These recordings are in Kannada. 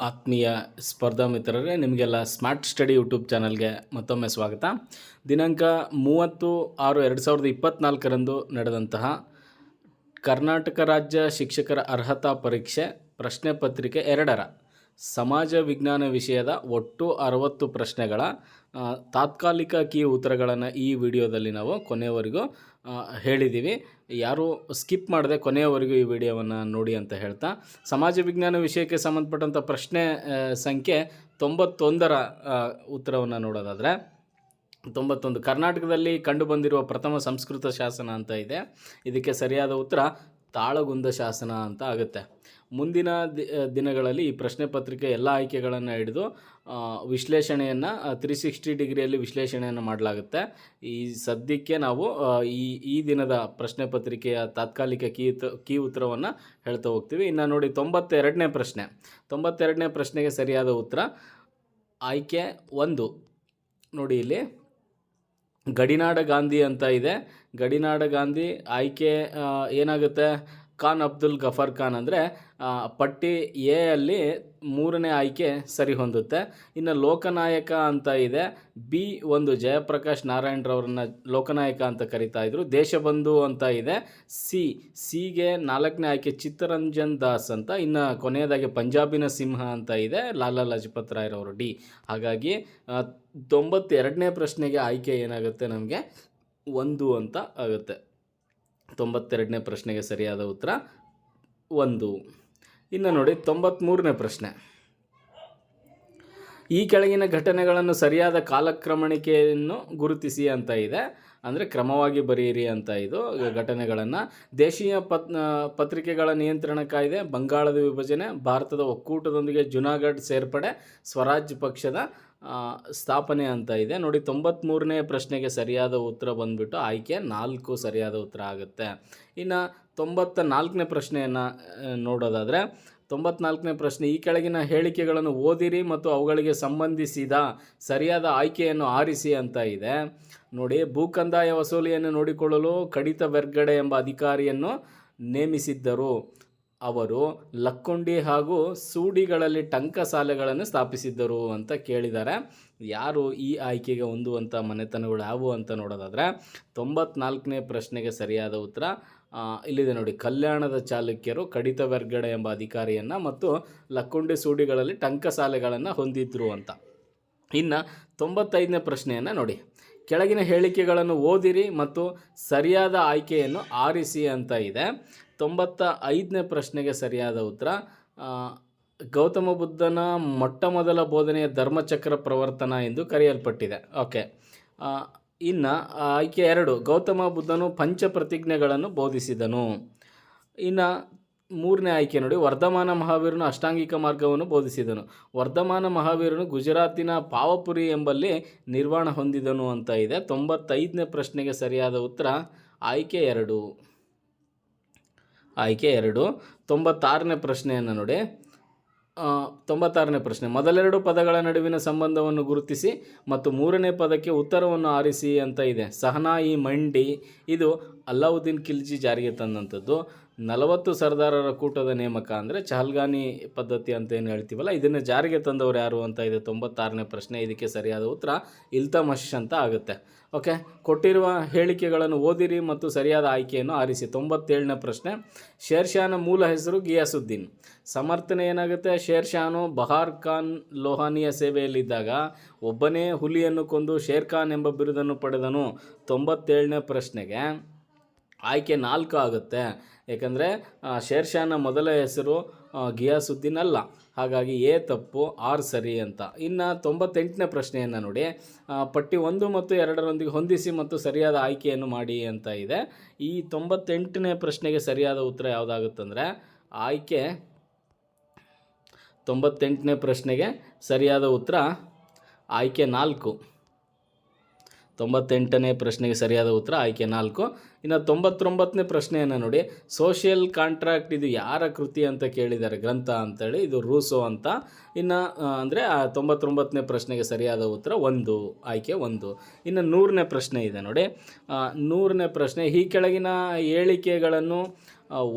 ಆತ್ಮೀಯ ಸ್ಪರ್ಧಾ ಮಿತ್ರರೇ, ನಿಮಗೆಲ್ಲ ಸ್ಮಾರ್ಟ್ ಸ್ಟಡಿ ಯೂಟ್ಯೂಬ್ ಚಾನಲ್ಗೆ ಮತ್ತೊಮ್ಮೆ ಸ್ವಾಗತ. ದಿನಾಂಕ ಮೂವತ್ತು ಆರು ಎರಡು ಸಾವಿರದ ಇಪ್ಪತ್ತ್ನಾಲ್ಕರಂದು ನಡೆದಂತಹ ಕರ್ನಾಟಕ ರಾಜ್ಯ ಶಿಕ್ಷಕರ ಅರ್ಹತಾ ಪರೀಕ್ಷೆ ಪ್ರಶ್ನೆ ಪತ್ರಿಕೆ ಎರಡರ. ಸಮಾಜ ವಿಜ್ಞಾನ ವಿಷಯದ ಒಟ್ಟು ಅರವತ್ತು ಪ್ರಶ್ನೆಗಳ ತಾತ್ಕಾಲಿಕ ಕೀ ಉತ್ತರಗಳನ್ನು ಈ ವಿಡಿಯೋದಲ್ಲಿ ನಾವು ಕೊನೆಯವರೆಗೂ ಹೇಳಿದ್ದೀವಿ. ಯಾರು ಸ್ಕಿಪ್ ಮಾಡದೆ ಕೊನೆಯವರೆಗೂ ಈ ವಿಡಿಯೋವನ್ನು ನೋಡಿ ಅಂತ ಹೇಳ್ತಾ, ಸಮಾಜ ವಿಜ್ಞಾನ ವಿಷಯಕ್ಕೆ ಸಂಬಂಧಪಟ್ಟಂಥ ಪ್ರಶ್ನೆ ಸಂಖ್ಯೆ ತೊಂಬತ್ತೊಂದರ ಉತ್ತರವನ್ನು ನೋಡೋದಾದರೆ, ತೊಂಬತ್ತೊಂದು. ಕರ್ನಾಟಕದಲ್ಲಿ ಕಂಡುಬಂದಿರುವ ಪ್ರಥಮ ಸಂಸ್ಕೃತ ಶಾಸನ ಅಂತ ಇದೆ. ಇದಕ್ಕೆ ಸರಿಯಾದ ಉತ್ತರ ತಾಳಗುಂದ ಶಾಸನ ಅಂತ ಆಗುತ್ತೆ. ಮುಂದಿನ ದಿನಗಳಲ್ಲಿ ಈ ಪ್ರಶ್ನೆ ಪತ್ರಿಕೆ ಎಲ್ಲ ಆಯ್ಕೆಗಳನ್ನು ಹಿಡಿದು ವಿಶ್ಲೇಷಣೆಯನ್ನು ತ್ರೀ ಸಿಕ್ಸ್ಟಿ ಡಿಗ್ರಿಯಲ್ಲಿ ವಿಶ್ಲೇಷಣೆಯನ್ನು ಮಾಡಲಾಗುತ್ತೆ. ಈ ಸದ್ಯಕ್ಕೆ ನಾವು ಈ ಈ ದಿನದ ಪ್ರಶ್ನೆ ಪತ್ರಿಕೆಯ ತಾತ್ಕಾಲಿಕ ಕೀ ಕೀ ಉತ್ತರವನ್ನು ಹೇಳ್ತಾ ಹೋಗ್ತೀವಿ. ಇನ್ನು ನೋಡಿ ತೊಂಬತ್ತೆರಡನೇ ಪ್ರಶ್ನೆ. ತೊಂಬತ್ತೆರಡನೇ ಪ್ರಶ್ನೆಗೆ ಸರಿಯಾದ ಉತ್ತರ ಆಯ್ಕೆ ಒಂದು. ನೋಡಿ ಇಲ್ಲಿ. ಗಡಿನಾಡ ಗಾಂಧಿ ಅಂತ ಇದೆ. ಗಡಿನಾಡ ಗಾಂಧಿ ಆಯ್ಕೆ ಏನಾಗುತ್ತೆ? ಖಾನ್ ಅಬ್ದುಲ್ ಗಫರ್ ಖಾನ್ ಅಂದರೆ ಪಟ್ಟಿ ಎ ಅಲ್ಲಿ ಮೂರನೇ ಆಯ್ಕೆ ಸರಿ ಹೊಂದುತ್ತೆ. ಇನ್ನು ಲೋಕನಾಯಕ ಅಂತ ಇದೆ. ಬಿ ಒಂದು ಜಯಪ್ರಕಾಶ್ ನಾರಾಯಣರವ್ರನ್ನ ಲೋಕನಾಯಕ ಅಂತ ಕರಿತಾ ಇದ್ರು. ದೇಶಬಂಧು ಅಂತ ಇದೆ. ಸಿ, ಸಿಗೆ ನಾಲ್ಕನೇ ಆಯ್ಕೆ ಚಿತ್ತರಂಜನ್ ದಾಸ್ ಅಂತ. ಇನ್ನು ಕೊನೆಯದಾಗಿ ಪಂಜಾಬಿನ ಸಿಂಹ ಅಂತ ಇದೆ, ಲಾಲಾ ಲಜಪತ್ ರಾಯ್ರವರು ಡಿ. ಹಾಗಾಗಿ ತೊಂಬತ್ತೆರಡನೇ ಪ್ರಶ್ನೆಗೆ ಆಯ್ಕೆ ಏನಾಗುತ್ತೆ ನಮಗೆ? ಒಂದು ಅಂತ ಆಗುತ್ತೆ. ತೊಂಬತ್ತೆರಡನೇ ಪ್ರಶ್ನೆಗೆ ಸರಿಯಾದ ಉತ್ತರ ಒಂದು. ಇನ್ನು ನೋಡಿ ತೊಂಬತ್ತ್ಮೂರನೇ ಪ್ರಶ್ನೆ. ಈ ಕೆಳಗಿನ ಘಟನೆಗಳನ್ನು ಸರಿಯಾದ ಕಾಲಕ್ರಮಣಿಕೆಯನ್ನು ಗುರುತಿಸಿ ಅಂತ ಇದೆ. ಅಂದರೆ ಕ್ರಮವಾಗಿ ಬರೆಯಿರಿ ಅಂತ ಇದು ಘಟನೆಗಳನ್ನು. ದೇಶೀಯ ಪತ್ ಪತ್ರಿಕೆಗಳ ನಿಯಂತ್ರಣ ಕಾಯ್ದೆ, ಬಂಗಾಳದ ವಿಭಜನೆ, ಭಾರತದ ಒಕ್ಕೂಟದೊಂದಿಗೆ ಜುನಾಗಢ್ ಸೇರ್ಪಡೆ, ಸ್ವರಾಜ್ ಪಕ್ಷದ ಸ್ಥಾಪನೆ ಅಂತ ಇದೆ. ನೋಡಿ ತೊಂಬತ್ತ್ಮೂರನೇ ಪ್ರಶ್ನೆಗೆ ಸರಿಯಾದ ಉತ್ತರ ಬಂದ್ಬಿಟ್ಟು ಆಯ್ಕೆ ನಾಲ್ಕು ಸರಿಯಾದ ಉತ್ತರ ಆಗುತ್ತೆ. ಇನ್ನು ತೊಂಬತ್ತ ನಾಲ್ಕನೇ ಪ್ರಶ್ನೆಯನ್ನು ನೋಡೋದಾದರೆ, ತೊಂಬತ್ನಾಲ್ಕನೇ ಪ್ರಶ್ನೆ, ಈ ಕೆಳಗಿನ ಹೇಳಿಕೆಗಳನ್ನು ಓದಿರಿ ಮತ್ತು ಅವುಗಳಿಗೆ ಸಂಬಂಧಿಸಿದ ಸರಿಯಾದ ಆಯ್ಕೆಯನ್ನು ಆರಿಸಿ ಅಂತ ಇದೆ. ನೋಡಿ, ಭೂಕಂದಾಯ ವಸೂಲಿಯನ್ನು ನೋಡಿಕೊಳ್ಳಲು ಕಡಿತ ಬೆರ್ಗಡೆ ಎಂಬ ಅಧಿಕಾರಿಯನ್ನು ನೇಮಿಸಿದ್ದರು. ಅವರು ಲಕ್ಕುಂಡಿ ಹಾಗೂ ಸೂಡಿಗಳಲ್ಲಿ ಟಂಕಸಾಲೆಗಳನ್ನು ಸ್ಥಾಪಿಸಿದ್ದರು ಅಂತ ಕೇಳಿದ್ದಾರೆ. ಯಾರು ಈ ಆಯ್ಕೆಗೆ ಹೊಂದುವಂಥ ಮನೆತನಗಳು ಯಾವುವು ಅಂತ ನೋಡೋದಾದರೆ, ತೊಂಬತ್ನಾಲ್ಕನೇ ಪ್ರಶ್ನೆಗೆ ಸರಿಯಾದ ಉತ್ತರ ಇಲ್ಲಿದೆ ನೋಡಿ. ಕಲ್ಯಾಣದ ಚಾಲುಕ್ಯರು ಕಡಿತ ವರ್ಗಡೆ ಎಂಬ ಅಧಿಕಾರಿಯನ್ನು ಮತ್ತು ಲಕ್ಕುಂಡಿ ಸೂಡಿಗಳಲ್ಲಿ ಟಂಕಸಾಲೆಗಳನ್ನು ಹೊಂದಿದ್ರು ಅಂತ. ಇನ್ನು ತೊಂಬತ್ತೈದನೇ ಪ್ರಶ್ನೆಯನ್ನು ನೋಡಿ. ಕೆಳಗಿನ ಹೇಳಿಕೆಗಳನ್ನು ಓದಿರಿ ಮತ್ತು ಸರಿಯಾದ ಆಯ್ಕೆಯನ್ನು ಆರಿಸಿ ಅಂತ ಇದೆ. ತೊಂಬತ್ತ ಐದನೇ ಪ್ರಶ್ನೆಗೆ ಸರಿಯಾದ ಉತ್ತರ ಗೌತಮ ಬುದ್ಧನ ಮೊಟ್ಟ ಮೊದಲ ಬೋಧನೆಯ ಧರ್ಮಚಕ್ರ ಪ್ರವರ್ತನ ಎಂದು ಕರೆಯಲ್ಪಟ್ಟಿದೆ. ಓಕೆ. ಇನ್ನು ಆಯ್ಕೆ ಎರಡು, ಗೌತಮ ಬುದ್ಧನು ಪಂಚ ಪ್ರತಿಜ್ಞೆಗಳನ್ನು ಬೋಧಿಸಿದನು. ಇನ್ನು, ಮೂರನೇ ಆಯ್ಕೆ ನೋಡಿ, ವರ್ಧಮಾನ ಮಹಾವೀರನು ಅಷ್ಟಾಂಗಿಕ ಮಾರ್ಗವನ್ನು ಬೋಧಿಸಿದನು. ವರ್ಧಮಾನ ಮಹಾವೀರನು ಗುಜರಾತಿನ ಪಾವಪುರಿ ಎಂಬಲ್ಲಿ ನಿರ್ವಾಣ ಹೊಂದಿದನು ಅಂತ ಇದೆ. ತೊಂಬತ್ತೈದನೇ ಪ್ರಶ್ನೆಗೆ ಸರಿಯಾದ ಉತ್ತರ, ಆಯ್ಕೆ ಎರಡು. ಆಯ್ಕೆ ಎರಡು. ತೊಂಬತ್ತಾರನೇ ಪ್ರಶ್ನೆಯನ್ನು ನೋಡಿ. ತೊಂಬತ್ತಾರನೇ ಪ್ರಶ್ನೆ. ಮೊದಲೆರಡು ಪದಗಳ ನಡುವಿನ ಸಂಬಂಧವನ್ನು ಗುರುತಿಸಿ ಮತ್ತು ಮೂರನೇ ಪದಕ್ಕೆ ಉತ್ತರವನ್ನು ಆರಿಸಿ ಅಂತ ಇದೆ. ಸಹನಾ ಇ ಮಂಡಿ. ಇದು ಅಲ್ಲಾವುದ್ದೀನ್ ಖಿಲ್ಜಿ ಜಾರಿಗೆ ತಂದಂಥದ್ದು. ನಲವತ್ತು ಸರ್ದಾರರ ಕೂಟದ ನೇಮಕ ಅಂದರೆ ಚಹಲ್ಗಾನಿ ಪದ್ಧತಿ ಅಂತ ಏನು ಹೇಳ್ತೀವಲ್ಲ, ಇದನ್ನು ಜಾರಿಗೆ ತಂದವರು ಯಾರು ಅಂತ ಇದೆ ತೊಂಬತ್ತಾರನೇ ಪ್ರಶ್ನೆ. ಇದಕ್ಕೆ ಸರಿಯಾದ ಉತ್ತರ ಇಲ್ತಮಶ್ ಅಂತ ಆಗುತ್ತೆ. ಓಕೆ, ಕೊಟ್ಟಿರುವ ಹೇಳಿಕೆಗಳನ್ನು ಓದಿರಿ ಮತ್ತು ಸರಿಯಾದ ಆಯ್ಕೆಯನ್ನು ಆರಿಸಿ. ತೊಂಬತ್ತೇಳನೇ ಪ್ರಶ್ನೆ ಶೇರ್ಷಾನ ಮೂಲ ಹೆಸರು ಗಿಯಾಸುದ್ದೀನ್. ಸಮರ್ಥನೆ ಏನಾಗುತ್ತೆ? ಶೇರ್ಷಾನು ಬಹಾರ್ ಖಾನ್ ಲೋಹಾನಿಯ ಸೇವೆಯಲ್ಲಿದ್ದಾಗ ಒಬ್ಬನೇ ಹುಲಿಯನ್ನು ಕೊಂದು ಶೇರ್ ಖಾನ್ ಎಂಬ ಬಿರುದನ್ನು ಪಡೆದನು. ತೊಂಬತ್ತೇಳನೇ ಪ್ರಶ್ನೆಗೆ ಆಯ್ಕೆ ನಾಲ್ಕು ಆಗುತ್ತೆ. ಯಾಕಂದರೆ ಶೇರ್ಷಾನ ಮೊದಲ ಹೆಸರು ಗಿಯಾಸುದ್ದೀನ್ ಅಲ್ಲ ಹಾಗಾಗಿ ಎ ತಪ್ಪು, ಆರ್ ಸರಿ ಅಂತ. ಇನ್ನು ತೊಂಬತ್ತೆಂಟನೇ ಪ್ರಶ್ನೆಯನ್ನು ನೋಡಿ. ಪಟ್ಟಿ ಒಂದು ಮತ್ತು ಎರಡರೊಂದಿಗೆ ಹೊಂದಿಸಿ ಮತ್ತು ಸರಿಯಾದ ಆಯ್ಕೆಯನ್ನು ಮಾಡಿ ಅಂತ ಇದೆ. ಈ ತೊಂಬತ್ತೆಂಟನೇ ಪ್ರಶ್ನೆಗೆ ಸರಿಯಾದ ಉತ್ತರ ಯಾವುದಾಗುತ್ತಂದರೆ, ಆಯ್ಕೆ ತೊಂಬತ್ತೆಂಟನೇ ಪ್ರಶ್ನೆಗೆ ಸರಿಯಾದ ಉತ್ತರ ಆಯ್ಕೆ ನಾಲ್ಕು. ತೊಂಬತ್ತೆಂಟನೇ ಪ್ರಶ್ನೆಗೆ ಸರಿಯಾದ ಉತ್ತರ ಆಯ್ಕೆ ನಾಲ್ಕು. ಇನ್ನು ತೊಂಬತ್ತೊಂಬತ್ತನೇ ಪ್ರಶ್ನೆಯನ್ನು ನೋಡಿ. ಸೋಷಿಯಲ್ ಕಾಂಟ್ರಾಕ್ಟ್ ಇದು ಯಾರ ಕೃತಿ ಅಂತ ಕೇಳಿದ್ದಾರೆ ಗ್ರಂಥ ಅಂತೇಳಿ. ಇದು ರೂಸೋ ಅಂತ. ಇನ್ನು ಅಂದರೆ ತೊಂಬತ್ತೊಂಬತ್ತನೇ ಪ್ರಶ್ನೆಗೆ ಸರಿಯಾದ ಉತ್ತರ ಒಂದು ಆಯ್ಕೆ ಒಂದು. ಇನ್ನು ನೂರನೇ ಪ್ರಶ್ನೆ ಇದೆ ನೋಡಿ. ಆ, ನೂರನೇ ಪ್ರಶ್ನೆ ಈ ಕೆಳಗಿನ ಹೇಳಿಕೆಗಳನ್ನು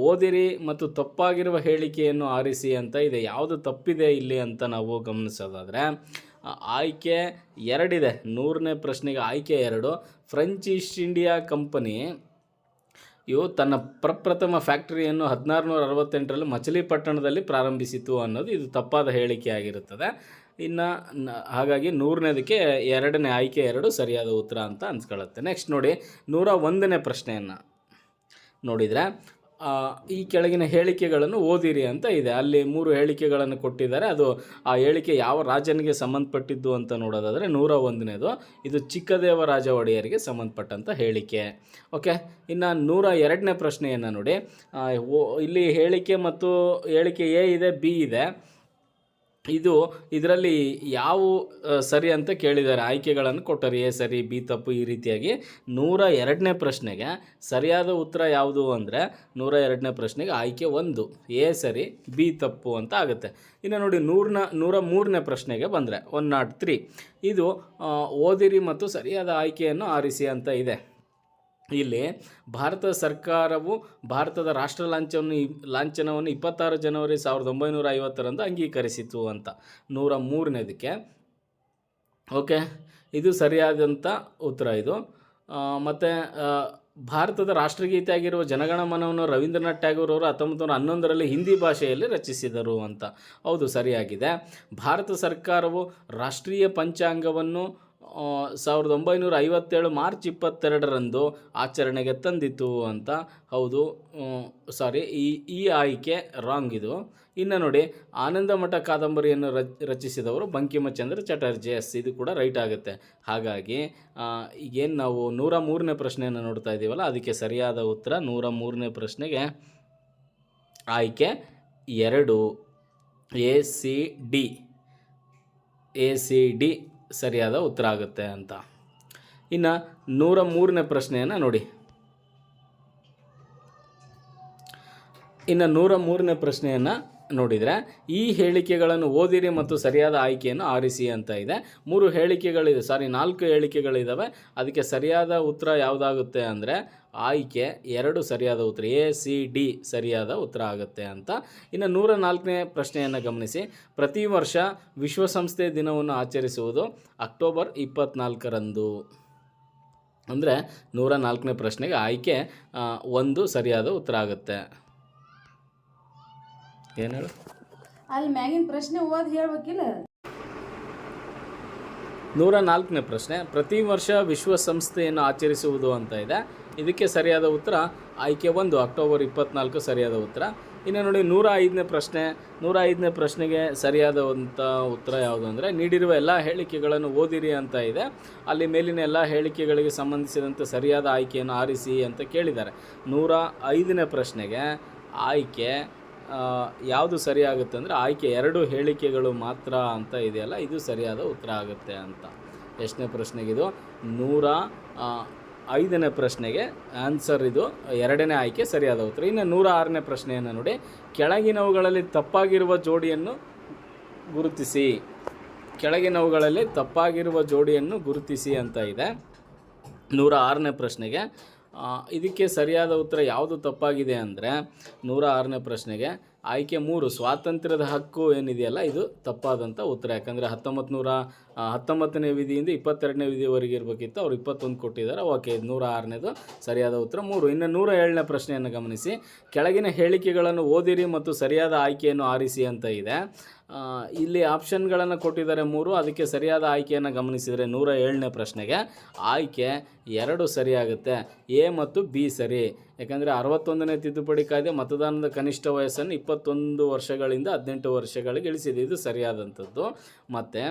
ಓದಿರಿ ಮತ್ತು ತಪ್ಪಾಗಿರುವ ಹೇಳಿಕೆಯನ್ನು ಆರಿಸಿ ಅಂತ ಇದೆ. ಯಾವುದು ತಪ್ಪಿದೆ ಇಲ್ಲಿ ಅಂತ ನಾವು ಗಮನಿಸೋದಾದರೆ ಆ, ಆಯ್ಕೆ ಎರಡಿದೆ. ನೂರನೇ ಪ್ರಶ್ನೆಗೆ ಆಯ್ಕೆ ಎರಡು. ಫ್ರೆಂಚ್ ಈಸ್ಟ್ ಇಂಡಿಯಾ ಕಂಪನಿ ಇವು ತನ್ನ ಪ್ರಪ್ರಥಮ ಫ್ಯಾಕ್ಟರಿಯನ್ನು ಹದಿನಾರು ನೂರ ಅರವತ್ತೆಂಟರಲ್ಲಿ ಮಚಲಿಪಟ್ಟಣದಲ್ಲಿ ಪ್ರಾರಂಭಿಸಿತು ಅನ್ನೋದು ಇದು ತಪ್ಪಾದ ಹೇಳಿಕೆ ಆಗಿರುತ್ತದೆ. ಇನ್ನು ಹಾಗಾಗಿ ನೂರನೇದಕ್ಕೆ ಎರಡನೇ ಆಯ್ಕೆ ಎರಡು ಸರಿಯಾದ ಉತ್ತರ ಅಂತ ಅನ್ಸ್ಕೊಳ್ಳುತ್ತೆ. ನೆಕ್ಸ್ಟ್ ನೋಡಿ, ನೂರ ಒಂದನೇ ಪ್ರಶ್ನೆಯನ್ನು ನೋಡಿದರೆ ಈ ಕೆಳಗಿನ ಹೇಳಿಕೆಗಳನ್ನು ಓದಿರಿ ಅಂತ ಇದೆ. ಅಲ್ಲಿ ಮೂರು ಹೇಳಿಕೆಗಳನ್ನು ಕೊಟ್ಟಿದ್ದಾರೆ. ಅದು ಆ ಹೇಳಿಕೆ ಯಾವ ರಾಜನಿಗೆ ಸಂಬಂಧಪಟ್ಟಿದ್ದು ಅಂತ ನೋಡೋದಾದರೆ ನೂರ ಒಂದನೇದು. ಇದು ಚಿಕ್ಕದೇವರಾಜ ಒಡೆಯರಿಗೆ ಸಂಬಂಧಪಟ್ಟಂಥ ಹೇಳಿಕೆ. ಓಕೆ? ಇನ್ನು ನೂರ ಎರಡನೇ ಪ್ರಶ್ನೆಯನ್ನು ನೋಡಿ. ಇಲ್ಲಿ ಹೇಳಿಕೆ ಮತ್ತು ಹೇಳಿಕೆ ಎ ಇದೆ, ಬಿ ಇದೆ. ಇದು ಇದರಲ್ಲಿ ಯಾವ ಸರಿ ಅಂತ ಕೇಳಿದ್ದಾರೆ. ಆಯ್ಕೆಗಳನ್ನು ಕೊಟ್ಟರು. ಎ ಸರಿ, ಬಿ ತಪ್ಪು ಈ ರೀತಿಯಾಗಿ. ನೂರ ಎರಡನೇ ಪ್ರಶ್ನೆಗೆ ಸರಿಯಾದ ಉತ್ತರ ಯಾವುದು ಅಂದರೆ ನೂರ ಎರಡನೇ ಪ್ರಶ್ನೆಗೆ ಆಯ್ಕೆ ಒಂದು. ಎ ಸರಿ, ಬಿ ತಪ್ಪು ಅಂತ ಆಗುತ್ತೆ. ಇನ್ನು ನೋಡಿ, ನೂರನ, ನೂರ ಮೂರನೇ ಪ್ರಶ್ನೆಗೆ ಬಂದರೆ, ಒನ್ ನಾಟ್ ತ್ರೀ. ಇದು ಓದಿರಿ ಮತ್ತು ಸರಿಯಾದ ಆಯ್ಕೆಯನ್ನು ಆರಿಸಿ ಅಂತ ಇದೆ. ಇಲ್ಲಿ ಭಾರತ ಸರ್ಕಾರವು ಭಾರತದ ರಾಷ್ಟ್ರ ಲಾಂಛನವನ್ನು ಲಾಂಛನವನ್ನು ಇಪ್ಪತ್ತಾರು ಜನವರಿ ಸಾವಿರದ ಒಂಬೈನೂರ ಐವತ್ತರಂದು ಅಂಗೀಕರಿಸಿತು ಅಂತ. ನೂರ ಮೂರನೇದಕ್ಕೆ ಓಕೆ, ಇದು ಸರಿಯಾದಂಥ ಉತ್ತರ ಇದು. ಮತ್ತು ಭಾರತದ ರಾಷ್ಟ್ರಗೀತೆ ಆಗಿರುವ ಜನಗಣಮನವನ್ನು ರವೀಂದ್ರನಾಥ್ ಟ್ಯಾಗೋರ್ ಅವರು ಹತ್ತೊಂಬತ್ತು ನೂರ ಹನ್ನೊಂದರಲ್ಲಿ ಹಿಂದಿ ಭಾಷೆಯಲ್ಲಿ ರಚಿಸಿದರು ಅಂತ. ಹೌದು, ಸರಿಯಾಗಿದೆ. ಭಾರತ ಸರ್ಕಾರವು ರಾಷ್ಟ್ರೀಯ ಪಂಚಾಂಗವನ್ನು ಸಾವಿರದ ಒಂಬೈನೂರ ಐವತ್ತೇಳು ಮಾರ್ಚ್ ಇಪ್ಪತ್ತೆರಡರಂದು ಆಚರಣೆಗೆ ತಂದಿತು ಅಂತ. ಹೌದು. ಸಾರಿ ಈ ಈ ಆಯ್ಕೆ ರಾಂಗ್ ಇದು. ಇನ್ನು ನೋಡಿ, ಆನಂದ ಮಠ ಕಾದಂಬರಿಯನ್ನು ರಚ್, ರಚಿಸಿದವರು ಬಂಕಿಮಚಂದ್ರ ಚಟರ್ಜಿ. ಎಸ್, ಇದು ಕೂಡ ರೈಟ್ ಆಗುತ್ತೆ. ಹಾಗಾಗಿ ಈಗೇನು ನಾವು ನೂರ ಮೂರನೇ ಪ್ರಶ್ನೆಯನ್ನು ನೋಡ್ತಾ ಇದ್ದೀವಲ್ಲ ಅದಕ್ಕೆ ಸರಿಯಾದ ಉತ್ತರ ನೂರ ಮೂರನೇ ಪ್ರಶ್ನೆಗೆ. ಆಯ್ಕೆ ಎರಡು, A, C, D. A, C, D. ಸರಿಯಾದ ಉತ್ತರ ಆಗುತ್ತೆ ಅಂತ. ಇನ್ನು ನೂರ ಮೂರನೇ ಪ್ರಶ್ನೆಯನ್ನು ನೋಡಿ. ಇನ್ನು ನೂರ ಮೂರನೇ ಪ್ರಶ್ನೆಯನ್ನು ನೋಡಿದರೆ, ಈ ಹೇಳಿಕೆಗಳನ್ನು ಓದಿರಿ ಮತ್ತು ಸರಿಯಾದ ಆಯ್ಕೆಯನ್ನು ಆರಿಸಿ ಅಂತ ಇದೆ. ಮೂರು ಹೇಳಿಕೆಗಳಿದೆ, ಸಾರಿ ನಾಲ್ಕು ಹೇಳಿಕೆಗಳಿದ್ದಾವೆ ಅದಕ್ಕೆ ಸರಿಯಾದ ಉತ್ತರ ಯಾವುದಾಗುತ್ತೆ ಅಂದರೆ ಆಯ್ಕೆ ಎರಡು ಸರಿಯಾದ ಉತ್ತರ ಎ ಸಿ ಡಿ ಸರಿಯಾದ ಉತ್ತರ ಆಗುತ್ತೆ ಅಂತ. ಇನ್ನು ನೂರ ನಾಲ್ಕನೇ ಪ್ರಶ್ನೆಯನ್ನು ಗಮನಿಸಿ. ಪ್ರತಿ ವರ್ಷ ವಿಶ್ವಸಂಸ್ಥೆ ದಿನವನ್ನು ಆಚರಿಸುವುದು ಅಕ್ಟೋಬರ್ ಇಪ್ಪತ್ನಾಲ್ಕರಂದು. ಅಂದರೆ ನೂರ ನಾಲ್ಕನೇ ಪ್ರಶ್ನೆಗೆ ಆಯ್ಕೆ ಒಂದು ಸರಿಯಾದ ಉತ್ತರ ಆಗುತ್ತೆ. ಏನು ಹೇಳು? ಅಲ್ಲಿ ಮ್ಯಾಗಿನ ಪ್ರಶ್ನೆ ಓದಿ ಹೇಳ್ಬೇಕಿಲ್ಲ? ನೂರ ನಾಲ್ಕನೇ ಪ್ರಶ್ನೆ ಪ್ರತಿ ವರ್ಷ ವಿಶ್ವಸಂಸ್ಥೆಯನ್ನು ಆಚರಿಸುವುದು ಅಂತ ಇದೆ. ಇದಕ್ಕೆ ಸರಿಯಾದ ಉತ್ತರ ಆಯ್ಕೆ ಒಂದು, ಅಕ್ಟೋಬರ್ ಇಪ್ಪತ್ನಾಲ್ಕು ಸರಿಯಾದ ಉತ್ತರ. ಇನ್ನು ನೋಡಿ, ನೂರ ಐದನೇ ಪ್ರಶ್ನೆ, ನೂರ ಐದನೇ ಪ್ರಶ್ನೆಗೆ ಸರಿಯಾದಂಥ ಉತ್ತರ ಯಾವುದು ಅಂದರೆ, ನೀಡಿರುವ ಎಲ್ಲ ಹೇಳಿಕೆಗಳನ್ನು ಓದಿರಿ ಅಂತ ಇದೆ. ಅಲ್ಲಿ ಮೇಲಿನ ಎಲ್ಲ ಹೇಳಿಕೆಗಳಿಗೆ ಸಂಬಂಧಿಸಿದಂತೆ ಸರಿಯಾದ ಆಯ್ಕೆಯನ್ನು ಆರಿಸಿ ಅಂತ ಕೇಳಿದ್ದಾರೆ. ನೂರ ಐದನೇ ಪ್ರಶ್ನೆಗೆ ಆಯ್ಕೆ ಯಾವುದು ಸರಿಯಾಗುತ್ತೆ ಅಂದರೆ, ಆಯ್ಕೆ ಎರಡು ಹೇಳಿಕೆಗಳು ಮಾತ್ರ ಅಂತ ಇದೆಯಲ್ಲ, ಇದು ಸರಿಯಾದ ಉತ್ತರ ಆಗುತ್ತೆ ಅಂತ. ಎಷ್ಟನೇ ಪ್ರಶ್ನೆಗಿದು ನೂರ ಐದನೇ ಪ್ರಶ್ನೆಗೆ ಆನ್ಸರ್ ಇದು. ಎರಡನೇ ಆಯ್ಕೆ ಸರಿಯಾದ ಉತ್ತರ. ಇನ್ನು ನೂರ ಆರನೇ ಪ್ರಶ್ನೆಯನ್ನು ನೋಡಿ. ಕೆಳಗಿನವುಗಳಲ್ಲಿ ತಪ್ಪಾಗಿರುವ ಜೋಡಿಯನ್ನು ಗುರುತಿಸಿ. ಕೆಳಗಿನವುಗಳಲ್ಲಿ ತಪ್ಪಾಗಿರುವ ಜೋಡಿಯನ್ನು ಗುರುತಿಸಿ ಅಂತ ಇದೆ. ನೂರ ಆರನೇ ಪ್ರಶ್ನೆಗೆ ಇದಕ್ಕೆ ಸರಿಯಾದ ಉತ್ತರ ಯಾವುದು ತಪ್ಪಾಗಿದೆ ಅಂದರೆ, ನೂರ ಆರನೇ ಪ್ರಶ್ನೆಗೆ ಆಯ್ಕೆ ಮೂರು, ಸ್ವಾತಂತ್ರ್ಯದ ಹಕ್ಕು ಏನಿದೆಯಲ್ಲ, ಇದು ತಪ್ಪಾದಂಥ ಉತ್ತರ. ಯಾಕಂದರೆ ಹತ್ತೊಂಬತ್ತು ನೂರ ಹತ್ತೊಂಬತ್ತನೇ ವಿಧಿಯಿಂದ ಇಪ್ಪತ್ತೆರಡನೇ ವಿಧಿವರೆಗೆ ಇರಬೇಕಿತ್ತು. ಅವ್ರು ಇಪ್ಪತ್ತೊಂದು ಕೊಟ್ಟಿದ್ದಾರೆ. ಓಕೆ ಇದು ನೂರ ಆರನೇದು ಸರಿಯಾದ ಉತ್ತರ. ಮೂರು, ಇನ್ನು ನೂರ ಏಳನೇ ಪ್ರಶ್ನೆಯನ್ನು ಗಮನಿಸಿ. ಕೆಳಗಿನ ಹೇಳಿಕೆಗಳನ್ನು ಓದಿರಿ ಮತ್ತು ಸರಿಯಾದ ಆಯ್ಕೆಯನ್ನು ಆರಿಸಿ ಅಂತ ಇದೆ. ಇಲ್ಲಿ ಆಪ್ಷನ್ಗಳನ್ನು ಕೊಟ್ಟಿದ್ದಾರೆ ಮೂರು. ಅದಕ್ಕೆ ಸರಿಯಾದ ಆಯ್ಕೆಯನ್ನು ಗಮನಿಸಿದರೆ ನೂರ ಏಳನೇ ಪ್ರಶ್ನೆಗೆ. ಆಯ್ಕೆ ಎರಡು ಸರಿಯಾಗುತ್ತೆ. ಎ ಮತ್ತು ಬಿ ಸರಿ. ಯಾಕಂದರೆ ಅರವತ್ತೊಂದನೇ ತಿದ್ದುಪಡಿ ಕಾಯ್ದೆ ಮತದಾನದ ಕನಿಷ್ಠ ವಯಸ್ಸನ್ನು ಇಪ್ಪತ್ತೊಂದು ವರ್ಷಗಳಿಂದ ಹದಿನೆಂಟು ವರ್ಷಗಳಿಗೆ ಇಳಿಸಿದೆ. ಇದು ಸರಿಯಾದಂಥದ್ದು. ಮತ್ತು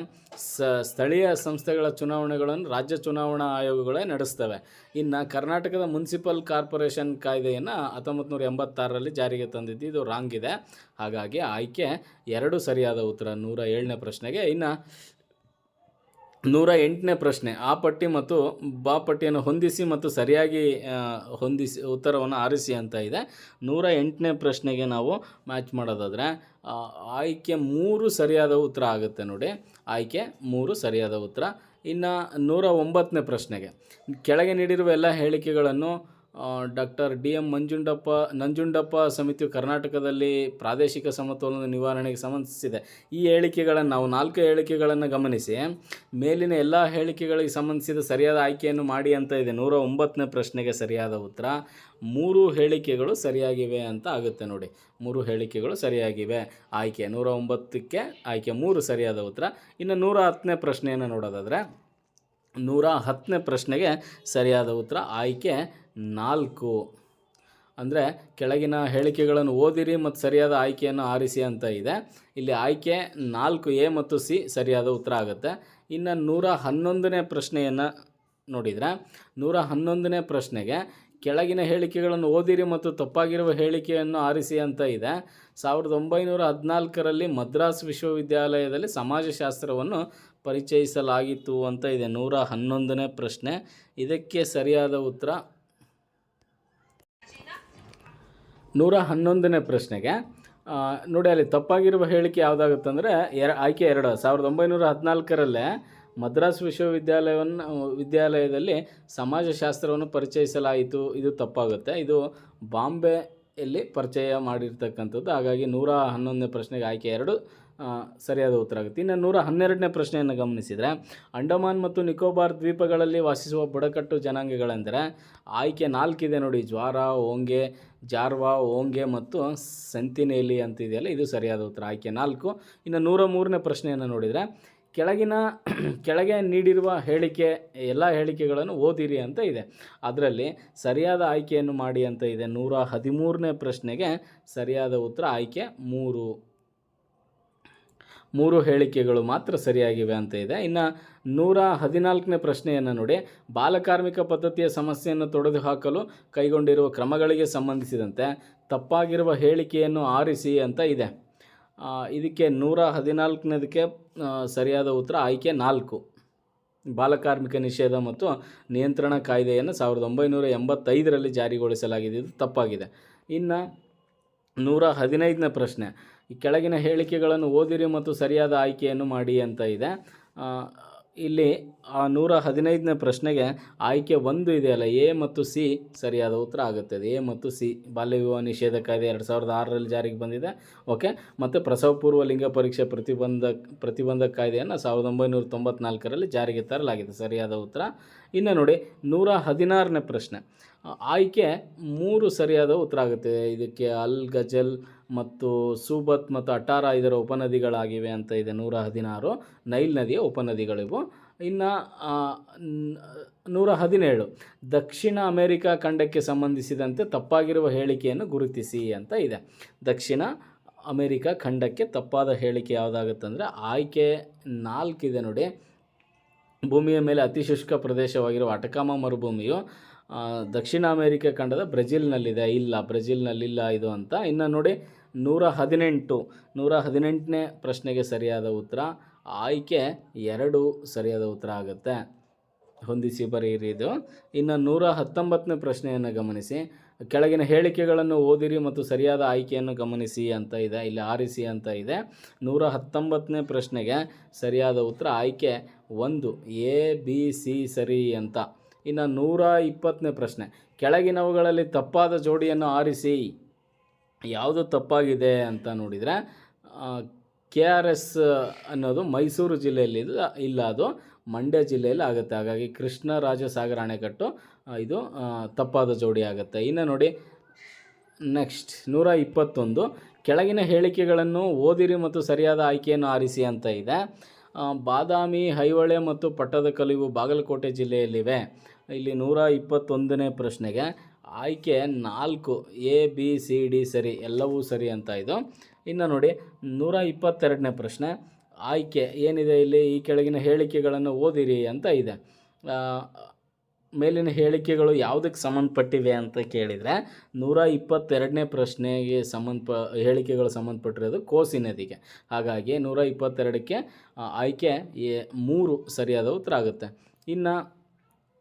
ಸ್ಥಳೀಯ ಸಂಸ್ಥೆಗಳ ಚುನಾವಣೆಗಳನ್ನು ರಾಜ್ಯ ಚುನಾವಣಾ ಆಯೋಗಗಳೇ ನಡೆಸ್ತವೆ. ಇನ್ನು ಕರ್ನಾಟಕದ ಮುನ್ಸಿಪಲ್ ಕಾರ್ಪೊರೇಷನ್ ಕಾಯ್ದೆಯನ್ನು ಹತ್ತೊಂಬತ್ತು ನೂರ ಎಂಬತ್ತಾರರಲ್ಲಿ ಜಾರಿಗೆ ತಂದಿದ್ದು ಇದು ರಾಂಗ್ ಇದೆ. ಹಾಗಾಗಿ ಆಯ್ಕೆ ಎರಡು ಸರಿಯಾದ ಉತ್ತರ ನೂರ ಏಳನೇ ಪ್ರಶ್ನೆಗೆ. ಇನ್ನು ನೂರ ಎಂಟನೇ ಪ್ರಶ್ನೆ, ಆ ಪಟ್ಟಿ ಮತ್ತು ಬಾ ಪಟ್ಟಿಯನ್ನು ಹೊಂದಿಸಿ ಮತ್ತು ಸರಿಯಾಗಿ ಹೊಂದಿಸಿ, ಉತ್ತರವನ್ನು ಆರಿಸಿ ಅಂತ ಇದೆ. ನೂರ ಎಂಟನೇ ಪ್ರಶ್ನೆಗೆ ನಾವು ಮ್ಯಾಚ್ ಮಾಡೋದಾದರೆ ಆಯ್ಕೆ ಮೂರು ಸರಿಯಾದ ಉತ್ತರ ಆಗುತ್ತೆ ನೋಡಿ. ಆಯ್ಕೆ ಮೂರು ಸರಿಯಾದ ಉತ್ತರ. ಇನ್ನು ನೂರ ಒಂಬತ್ತನೇ ಪ್ರಶ್ನೆಗೆ, ಕೆಳಗೆ ನೀಡಿರುವ ಎಲ್ಲ ಹೇಳಿಕೆಗಳನ್ನು doctor D M Manjundappa, Nanjundappa ಸಮಿತಿಯು ಕರ್ನಾಟಕದಲ್ಲಿ ಪ್ರಾದೇಶಿಕ ಸಮತೋಲನ ನಿವಾರಣೆಗೆ ಸಂಬಂಧಿಸಿದೆ. ಈ ಹೇಳಿಕೆಗಳನ್ನು ನಾವು ನಾಲ್ಕು ಹೇಳಿಕೆಗಳನ್ನು ಗಮನಿಸಿ. ಮೇಲಿನ ಎಲ್ಲ ಹೇಳಿಕೆಗಳಿಗೆ ಸಂಬಂಧಿಸಿದ ಸರಿಯಾದ ಆಯ್ಕೆಯನ್ನು ಮಾಡಿ ಅಂತ ಇದೆ. ನೂರ ಒಂಬತ್ತನೇ ಪ್ರಶ್ನೆಗೆ ಸರಿಯಾದ ಉತ್ತರ. ಮೂರು ಹೇಳಿಕೆಗಳು ಸರಿಯಾಗಿವೆ ಅಂತ ಆಗುತ್ತೆ ನೋಡಿ. ಮೂರು ಹೇಳಿಕೆಗಳು ಸರಿಯಾಗಿವೆ. ಆಯ್ಕೆ ನೂರ ಒಂಬತ್ತಕ್ಕೆ ಆಯ್ಕೆ ಮೂರು ಸರಿಯಾದ ಉತ್ತರ. ಇನ್ನು ನೂರ ಹತ್ತನೇ ಪ್ರಶ್ನೆಯನ್ನು ನೋಡೋದಾದರೆ ನೂರ ಹತ್ತನೇ ಪ್ರಶ್ನೆಗೆ ಸರಿಯಾದ ಉತ್ತರ ಆಯ್ಕೆ ನಾಲ್ಕು. ಅಂದರೆ ಕೆಳಗಿನ ಹೇಳಿಕೆಗಳನ್ನು ಓದಿರಿ ಮತ್ತು ಸರಿಯಾದ ಆಯ್ಕೆಯನ್ನು ಆರಿಸಿ ಅಂತ ಇದೆ. ಇಲ್ಲಿ ಆಯ್ಕೆ ನಾಲ್ಕು, ಎ ಮತ್ತು ಸಿ ಸರಿಯಾದ ಉತ್ತರ ಆಗುತ್ತೆ. ಇನ್ನು ನೂರ ಹನ್ನೊಂದನೇ ಪ್ರಶ್ನೆಯನ್ನು ನೋಡಿದರೆ, ನೂರ ಹನ್ನೊಂದನೇ ಪ್ರಶ್ನೆಗೆ ಕೆಳಗಿನ ಹೇಳಿಕೆಗಳನ್ನು ಓದಿರಿ ಮತ್ತು ತಪ್ಪಾಗಿರುವ ಹೇಳಿಕೆಯನ್ನು ಆರಿಸಿ ಅಂತ ಇದೆ. ಸಾವಿರದ ಒಂಬೈನೂರ ಹದಿನಾಲ್ಕರಲ್ಲಿ ಮದ್ರಾಸ್ ವಿಶ್ವವಿದ್ಯಾಲಯದಲ್ಲಿ ಸಮಾಜಶಾಸ್ತ್ರವನ್ನು ಪರಿಚಯಿಸಲಾಗಿತ್ತು ಅಂತ ಇದೆ. ನೂರ ಹನ್ನೊಂದನೇ ಪ್ರಶ್ನೆ. ಇದಕ್ಕೆ ಸರಿಯಾದ ಉತ್ತರ? ನೂರ ಹನ್ನೊಂದನೇ ಪ್ರಶ್ನೆಗೆ ನೋಡಿ ಅಲ್ಲಿ ತಪ್ಪಾಗಿರುವ ಹೇಳಿಕೆ ಯಾವುದಾಗುತ್ತಂದರೆ, ಎರ, ಆಯ್ಕೆ ಎರಡು, ಸಾವಿರದ ಒಂಬೈನೂರ ಹದಿನಾಲ್ಕರಲ್ಲೇ ಮದ್ರಾಸ್ ವಿಶ್ವವಿದ್ಯಾಲಯವನ್ನು ವಿದ್ಯಾಲಯದಲ್ಲಿ ಸಮಾಜಶಾಸ್ತ್ರವನ್ನು ಪರಿಚಯಿಸಲಾಯಿತು. ಇದು ತಪ್ಪಾಗುತ್ತೆ. ಇದು ಬಾಂಬೆಯಲ್ಲಿ ಪರಿಚಯ ಮಾಡಿರ್ತಕ್ಕಂಥದ್ದು. ಹಾಗಾಗಿ ನೂರ ಹನ್ನೊಂದನೇ ಪ್ರಶ್ನೆಗೆ ಆಯ್ಕೆ ಎರಡು ಸರಿಯಾದ ಉತ್ತರ ಆಗುತ್ತೆ. ಇನ್ನು ನೂರ ಹನ್ನೆರಡನೇ ಪ್ರಶ್ನೆಯನ್ನು ಗಮನಿಸಿದರೆ, ಅಂಡಮಾನ್ ಮತ್ತು ನಿಕೋಬಾರ್ ದ್ವೀಪಗಳಲ್ಲಿ ವಾಸಿಸುವ ಬುಡಕಟ್ಟು ಜನಾಂಗಗಳೆಂದರೆ, ಆಯ್ಕೆ ನಾಲ್ಕಿದೆ ನೋಡಿ, ಜ್ವಾರ, ಓಂಗೆ, ಜಾರ್ವಾ, ಓಂಗೆ ಮತ್ತು ಸೆಂತಿನೇಲಿ ಅಂತಿದೆಯಲ್ಲ, ಇದು ಸರಿಯಾದ ಉತ್ತರ, ಆಯ್ಕೆ ನಾಲ್ಕು. ಇನ್ನು ನೂರ ಮೂರನೇ ಪ್ರಶ್ನೆಯನ್ನು ನೋಡಿದರೆ, ಕೆಳಗಿನ, ಕೆಳಗೆ ನೀಡಿರುವ ಹೇಳಿಕೆ, ಎಲ್ಲ ಹೇಳಿಕೆಗಳನ್ನು ಓದಿರಿ ಅಂತ ಇದೆ. ಅದರಲ್ಲಿ ಸರಿಯಾದ ಆಯ್ಕೆಯನ್ನು ಮಾಡಿ ಅಂತ ಇದೆ. ನೂರ ಹದಿಮೂರನೇ ಪ್ರಶ್ನೆಗೆ ಸರಿಯಾದ ಉತ್ತರ, ಆಯ್ಕೆ ಮೂರು. ಮೂರು ಹೇಳಿಕೆಗಳು ಮಾತ್ರ ಸರಿಯಾಗಿವೆ ಅಂತ ಇದೆ. ಇನ್ನು ನೂರ ಹದಿನಾಲ್ಕನೇ ಪ್ರಶ್ನೆಯನ್ನು ನೋಡಿ. ಬಾಲಕಾರ್ಮಿಕ ಪದ್ಧತಿಯ ಸಮಸ್ಯೆಯನ್ನು ತೊಡೆದುಹಾಕಲು ಕೈಗೊಂಡಿರುವ ಕ್ರಮಗಳಿಗೆ ಸಂಬಂಧಿಸಿದಂತೆ ತಪ್ಪಾಗಿರುವ ಹೇಳಿಕೆಯನ್ನು ಆರಿಸಿ ಅಂತ ಇದೆ. ಇದಕ್ಕೆ ನೂರ ಹದಿನಾಲ್ಕನೇದಕ್ಕೆ ಸರಿಯಾದ ಉತ್ತರ ಆಯ್ಕೆ ನಾಲ್ಕು. ಬಾಲಕಾರ್ಮಿಕ ನಿಷೇಧ ಮತ್ತು ನಿಯಂತ್ರಣ ಕಾಯ್ದೆಯನ್ನು ಸಾವಿರದ ಒಂಬೈನೂರ ಎಂಬತ್ತೈದರಲ್ಲಿ ಜಾರಿಗೊಳಿಸಲಾಗಿದೆ. ಇದು ತಪ್ಪಾಗಿದೆ. ಇನ್ನು ನೂರ ಹದಿನೈದನೇ ಪ್ರಶ್ನೆ. ಈ ಕೆಳಗಿನ ಹೇಳಿಕೆಗಳನ್ನು ಓದಿರಿ ಮತ್ತು ಸರಿಯಾದ ಆಯ್ಕೆಯನ್ನು ಮಾಡಿ ಅಂತ ಇದೆ. ಇಲ್ಲಿ ಆ ನೂರ ಹದಿನೈದನೇ ಪ್ರಶ್ನೆಗೆ ಆಯ್ಕೆ ಒಂದು ಇದೆಯಲ್ಲ ಎ ಮತ್ತು ಸಿ ಸರಿಯಾದ ಉತ್ತರ ಆಗುತ್ತೆ. ಎ ಮತ್ತು ಸಿ, ಬಾಲ್ಯ ವಿವಾಹ ನಿಷೇಧ ಕಾಯ್ದೆ ಎರಡು ಸಾವಿರದ ಆರರಲ್ಲಿ ಜಾರಿಗೆ ಬಂದಿದೆ. ಓಕೆ, ಮತ್ತು ಪ್ರಸವ ಪೂರ್ವ ಲಿಂಗ ಪರೀಕ್ಷೆ ಪ್ರತಿಬಂಧ ಪ್ರತಿಬಂಧಕ ಕಾಯ್ದೆಯನ್ನು ಸಾವಿರದ ಒಂಬೈನೂರ ತೊಂಬತ್ನಾಲ್ಕರಲ್ಲಿ ಜಾರಿಗೆ ತರಲಾಗಿದೆ. ಸರಿಯಾದ ಉತ್ತರ. ಇನ್ನು ನೋಡಿ, ನೂರ ಹದಿನಾರನೇ ಪ್ರಶ್ನೆ. ಆಯ್ಕೆ ಮೂರು ಸರಿಯಾದ ಉತ್ತರ ಆಗುತ್ತೆ. ಇದಕ್ಕೆ ಅಲ್ ಗಜಲ್ ಮತ್ತು ಸೂಬತ್ ಮತ್ತು ಅಟಾರ ಇದರ ಉಪನದಿಗಳಾಗಿವೆ ಅಂತ ಇದೆ ನೂರ ಹದಿನಾರು. ನೈಲ್ ನದಿಯ ಉಪನದಿಗಳಿವು. ಇನ್ನು ನೂರ ಹದಿನೇಳು. ದಕ್ಷಿಣ ಅಮೆರಿಕಾ ಖಂಡಕ್ಕೆ ಸಂಬಂಧಿಸಿದಂತೆ ತಪ್ಪಾಗಿರುವ ಹೇಳಿಕೆಯನ್ನು ಗುರುತಿಸಿ ಅಂತ ಇದೆ. ದಕ್ಷಿಣ ಅಮೆರಿಕಾ ಖಂಡಕ್ಕೆ ತಪ್ಪಾದ ಹೇಳಿಕೆ ಯಾವುದಾಗುತ್ತಂದರೆ, ಆಯ್ಕೆ ನಾಲ್ಕಿದೆ ನೋಡಿ. ಭೂಮಿಯ ಮೇಲೆ ಅತಿ ಶುಷ್ಕ ಪ್ರದೇಶವಾಗಿರುವ ಅಟಕಾಮ ಮರುಭೂಮಿಯು ದಕ್ಷಿಣ ಅಮೆರಿಕ ಖಂಡದ ಬ್ರೆಜಿಲ್ನಲ್ಲಿದೆ. ಇಲ್ಲ, ಬ್ರೆಜಿಲ್ನಲ್ಲಿಲ್ಲ ಇದು ಅಂತ. ಇನ್ನು ನೋಡಿ, ನೂರ ಹದಿನೆಂಟು, ನೂರ ಹದಿನೆಂಟನೇ ಪ್ರಶ್ನೆಗೆ ಸರಿಯಾದ ಉತ್ತರ. ಆಯ್ಕೆ ಎರಡು ಸರಿಯಾದ ಉತ್ತರ ಆಗುತ್ತೆ. ಹೊಂದಿಸಿ ಬರೆಯಿರಿ ಇದು. ಇನ್ನು ನೂರ ಹತ್ತೊಂಬತ್ತನೇ ಪ್ರಶ್ನೆಯನ್ನು ಗಮನಿಸಿ. ಕೆಳಗಿನ ಹೇಳಿಕೆಗಳನ್ನು ಓದಿರಿ ಮತ್ತು ಸರಿಯಾದ ಆಯ್ಕೆಯನ್ನು ಗಮನಿಸಿ ಅಂತ ಇದೆ. ಇಲ್ಲಿ ಆರಿಸಿ ಅಂತ ಇದೆ. ನೂರ ಹತ್ತೊಂಬತ್ತನೇ ಪ್ರಶ್ನೆಗೆ ಸರಿಯಾದ ಉತ್ತರ ಆಯ್ಕೆ ಒಂದು, ಎ, ಬಿ, ಸಿ ಸರಿ ಅಂತ. ಇನ್ನು ನೂರ ಇಪ್ಪತ್ತನೇ ಪ್ರಶ್ನೆ. ಕೆಳಗಿನವುಗಳಲ್ಲಿ ತಪ್ಪಾದ ಜೋಡಿಯನ್ನು ಆರಿಸಿ. ಯಾವುದು ತಪ್ಪಾಗಿದೆ ಅಂತ ನೋಡಿದರೆ ಕೆ ಆರ್ ಎಸ್ ಅನ್ನೋದು ಮೈಸೂರು ಜಿಲ್ಲೆಯಲ್ಲಿ ಇಲ್ಲ ಇಲ್ಲ ಅದು ಮಂಡ್ಯ ಜಿಲ್ಲೆಯಲ್ಲಿ ಆಗುತ್ತೆ. ಹಾಗಾಗಿ ಕೃಷ್ಣ ರಾಜಸಾಗರ ಅಣೆಕಟ್ಟು ಇದು ತಪ್ಪಾದ ಜೋಡಿ ಆಗುತ್ತೆ. ಇನ್ನು ನೋಡಿ, ನೆಕ್ಸ್ಟ್ ನೂರ ಇಪ್ಪತ್ತೊಂದು. ಕೆಳಗಿನ ಹೇಳಿಕೆಗಳನ್ನು ಓದಿರಿ ಮತ್ತು ಸರಿಯಾದ ಆಯ್ಕೆಯನ್ನು ಆರಿಸಿ ಅಂತ ಇದೆ. ಬಾದಾಮಿ ಐಹೊಳೆ ಮತ್ತು ಪಟ್ಟದಕಲ್ಲಿವು ಬಾಗಲಕೋಟೆ ಜಿಲ್ಲೆಯಲ್ಲಿವೆ. ಇಲ್ಲಿ ನೂರ ಇಪ್ಪತ್ತೊಂದನೇ ಪ್ರಶ್ನೆಗೆ ಆಯ್ಕೆ ನಾಲ್ಕು, ಎ, ಬಿ, ಸಿ, ಡಿ ಸರಿ, ಎಲ್ಲವೂ ಸರಿ ಅಂತ ಇದು. ಇನ್ನು ನೋಡಿ, ನೂರ ಇಪ್ಪತ್ತೆರಡನೇ ಪ್ರಶ್ನೆ, ಆಯ್ಕೆ ಏನಿದೆ ಇಲ್ಲಿ? ಈ ಕೆಳಗಿನ ಹೇಳಿಕೆಗಳನ್ನು ಓದಿರಿ ಅಂತ ಇದೆ. ಮೇಲಿನ ಹೇಳಿಕೆಗಳು ಯಾವುದಕ್ಕೆ ಸಂಬಂಧಪಟ್ಟಿವೆ ಅಂತ ಕೇಳಿದರೆ ನೂರ ಇಪ್ಪತ್ತೆರಡನೇ ಪ್ರಶ್ನೆಗೆ ಸಂಬಂಧ ಹೇಳಿಕೆಗಳು ಸಂಬಂಧಪಟ್ಟಿರೋದು ಕೋಸಿ ನದಿಗೆ. ಹಾಗಾಗಿ ನೂರ ಇಪ್ಪತ್ತೆರಡಕ್ಕೆ ಆಯ್ಕೆ ಮೂರು ಸರಿಯಾದ ಉತ್ತರ ಆಗುತ್ತೆ. ಇನ್ನು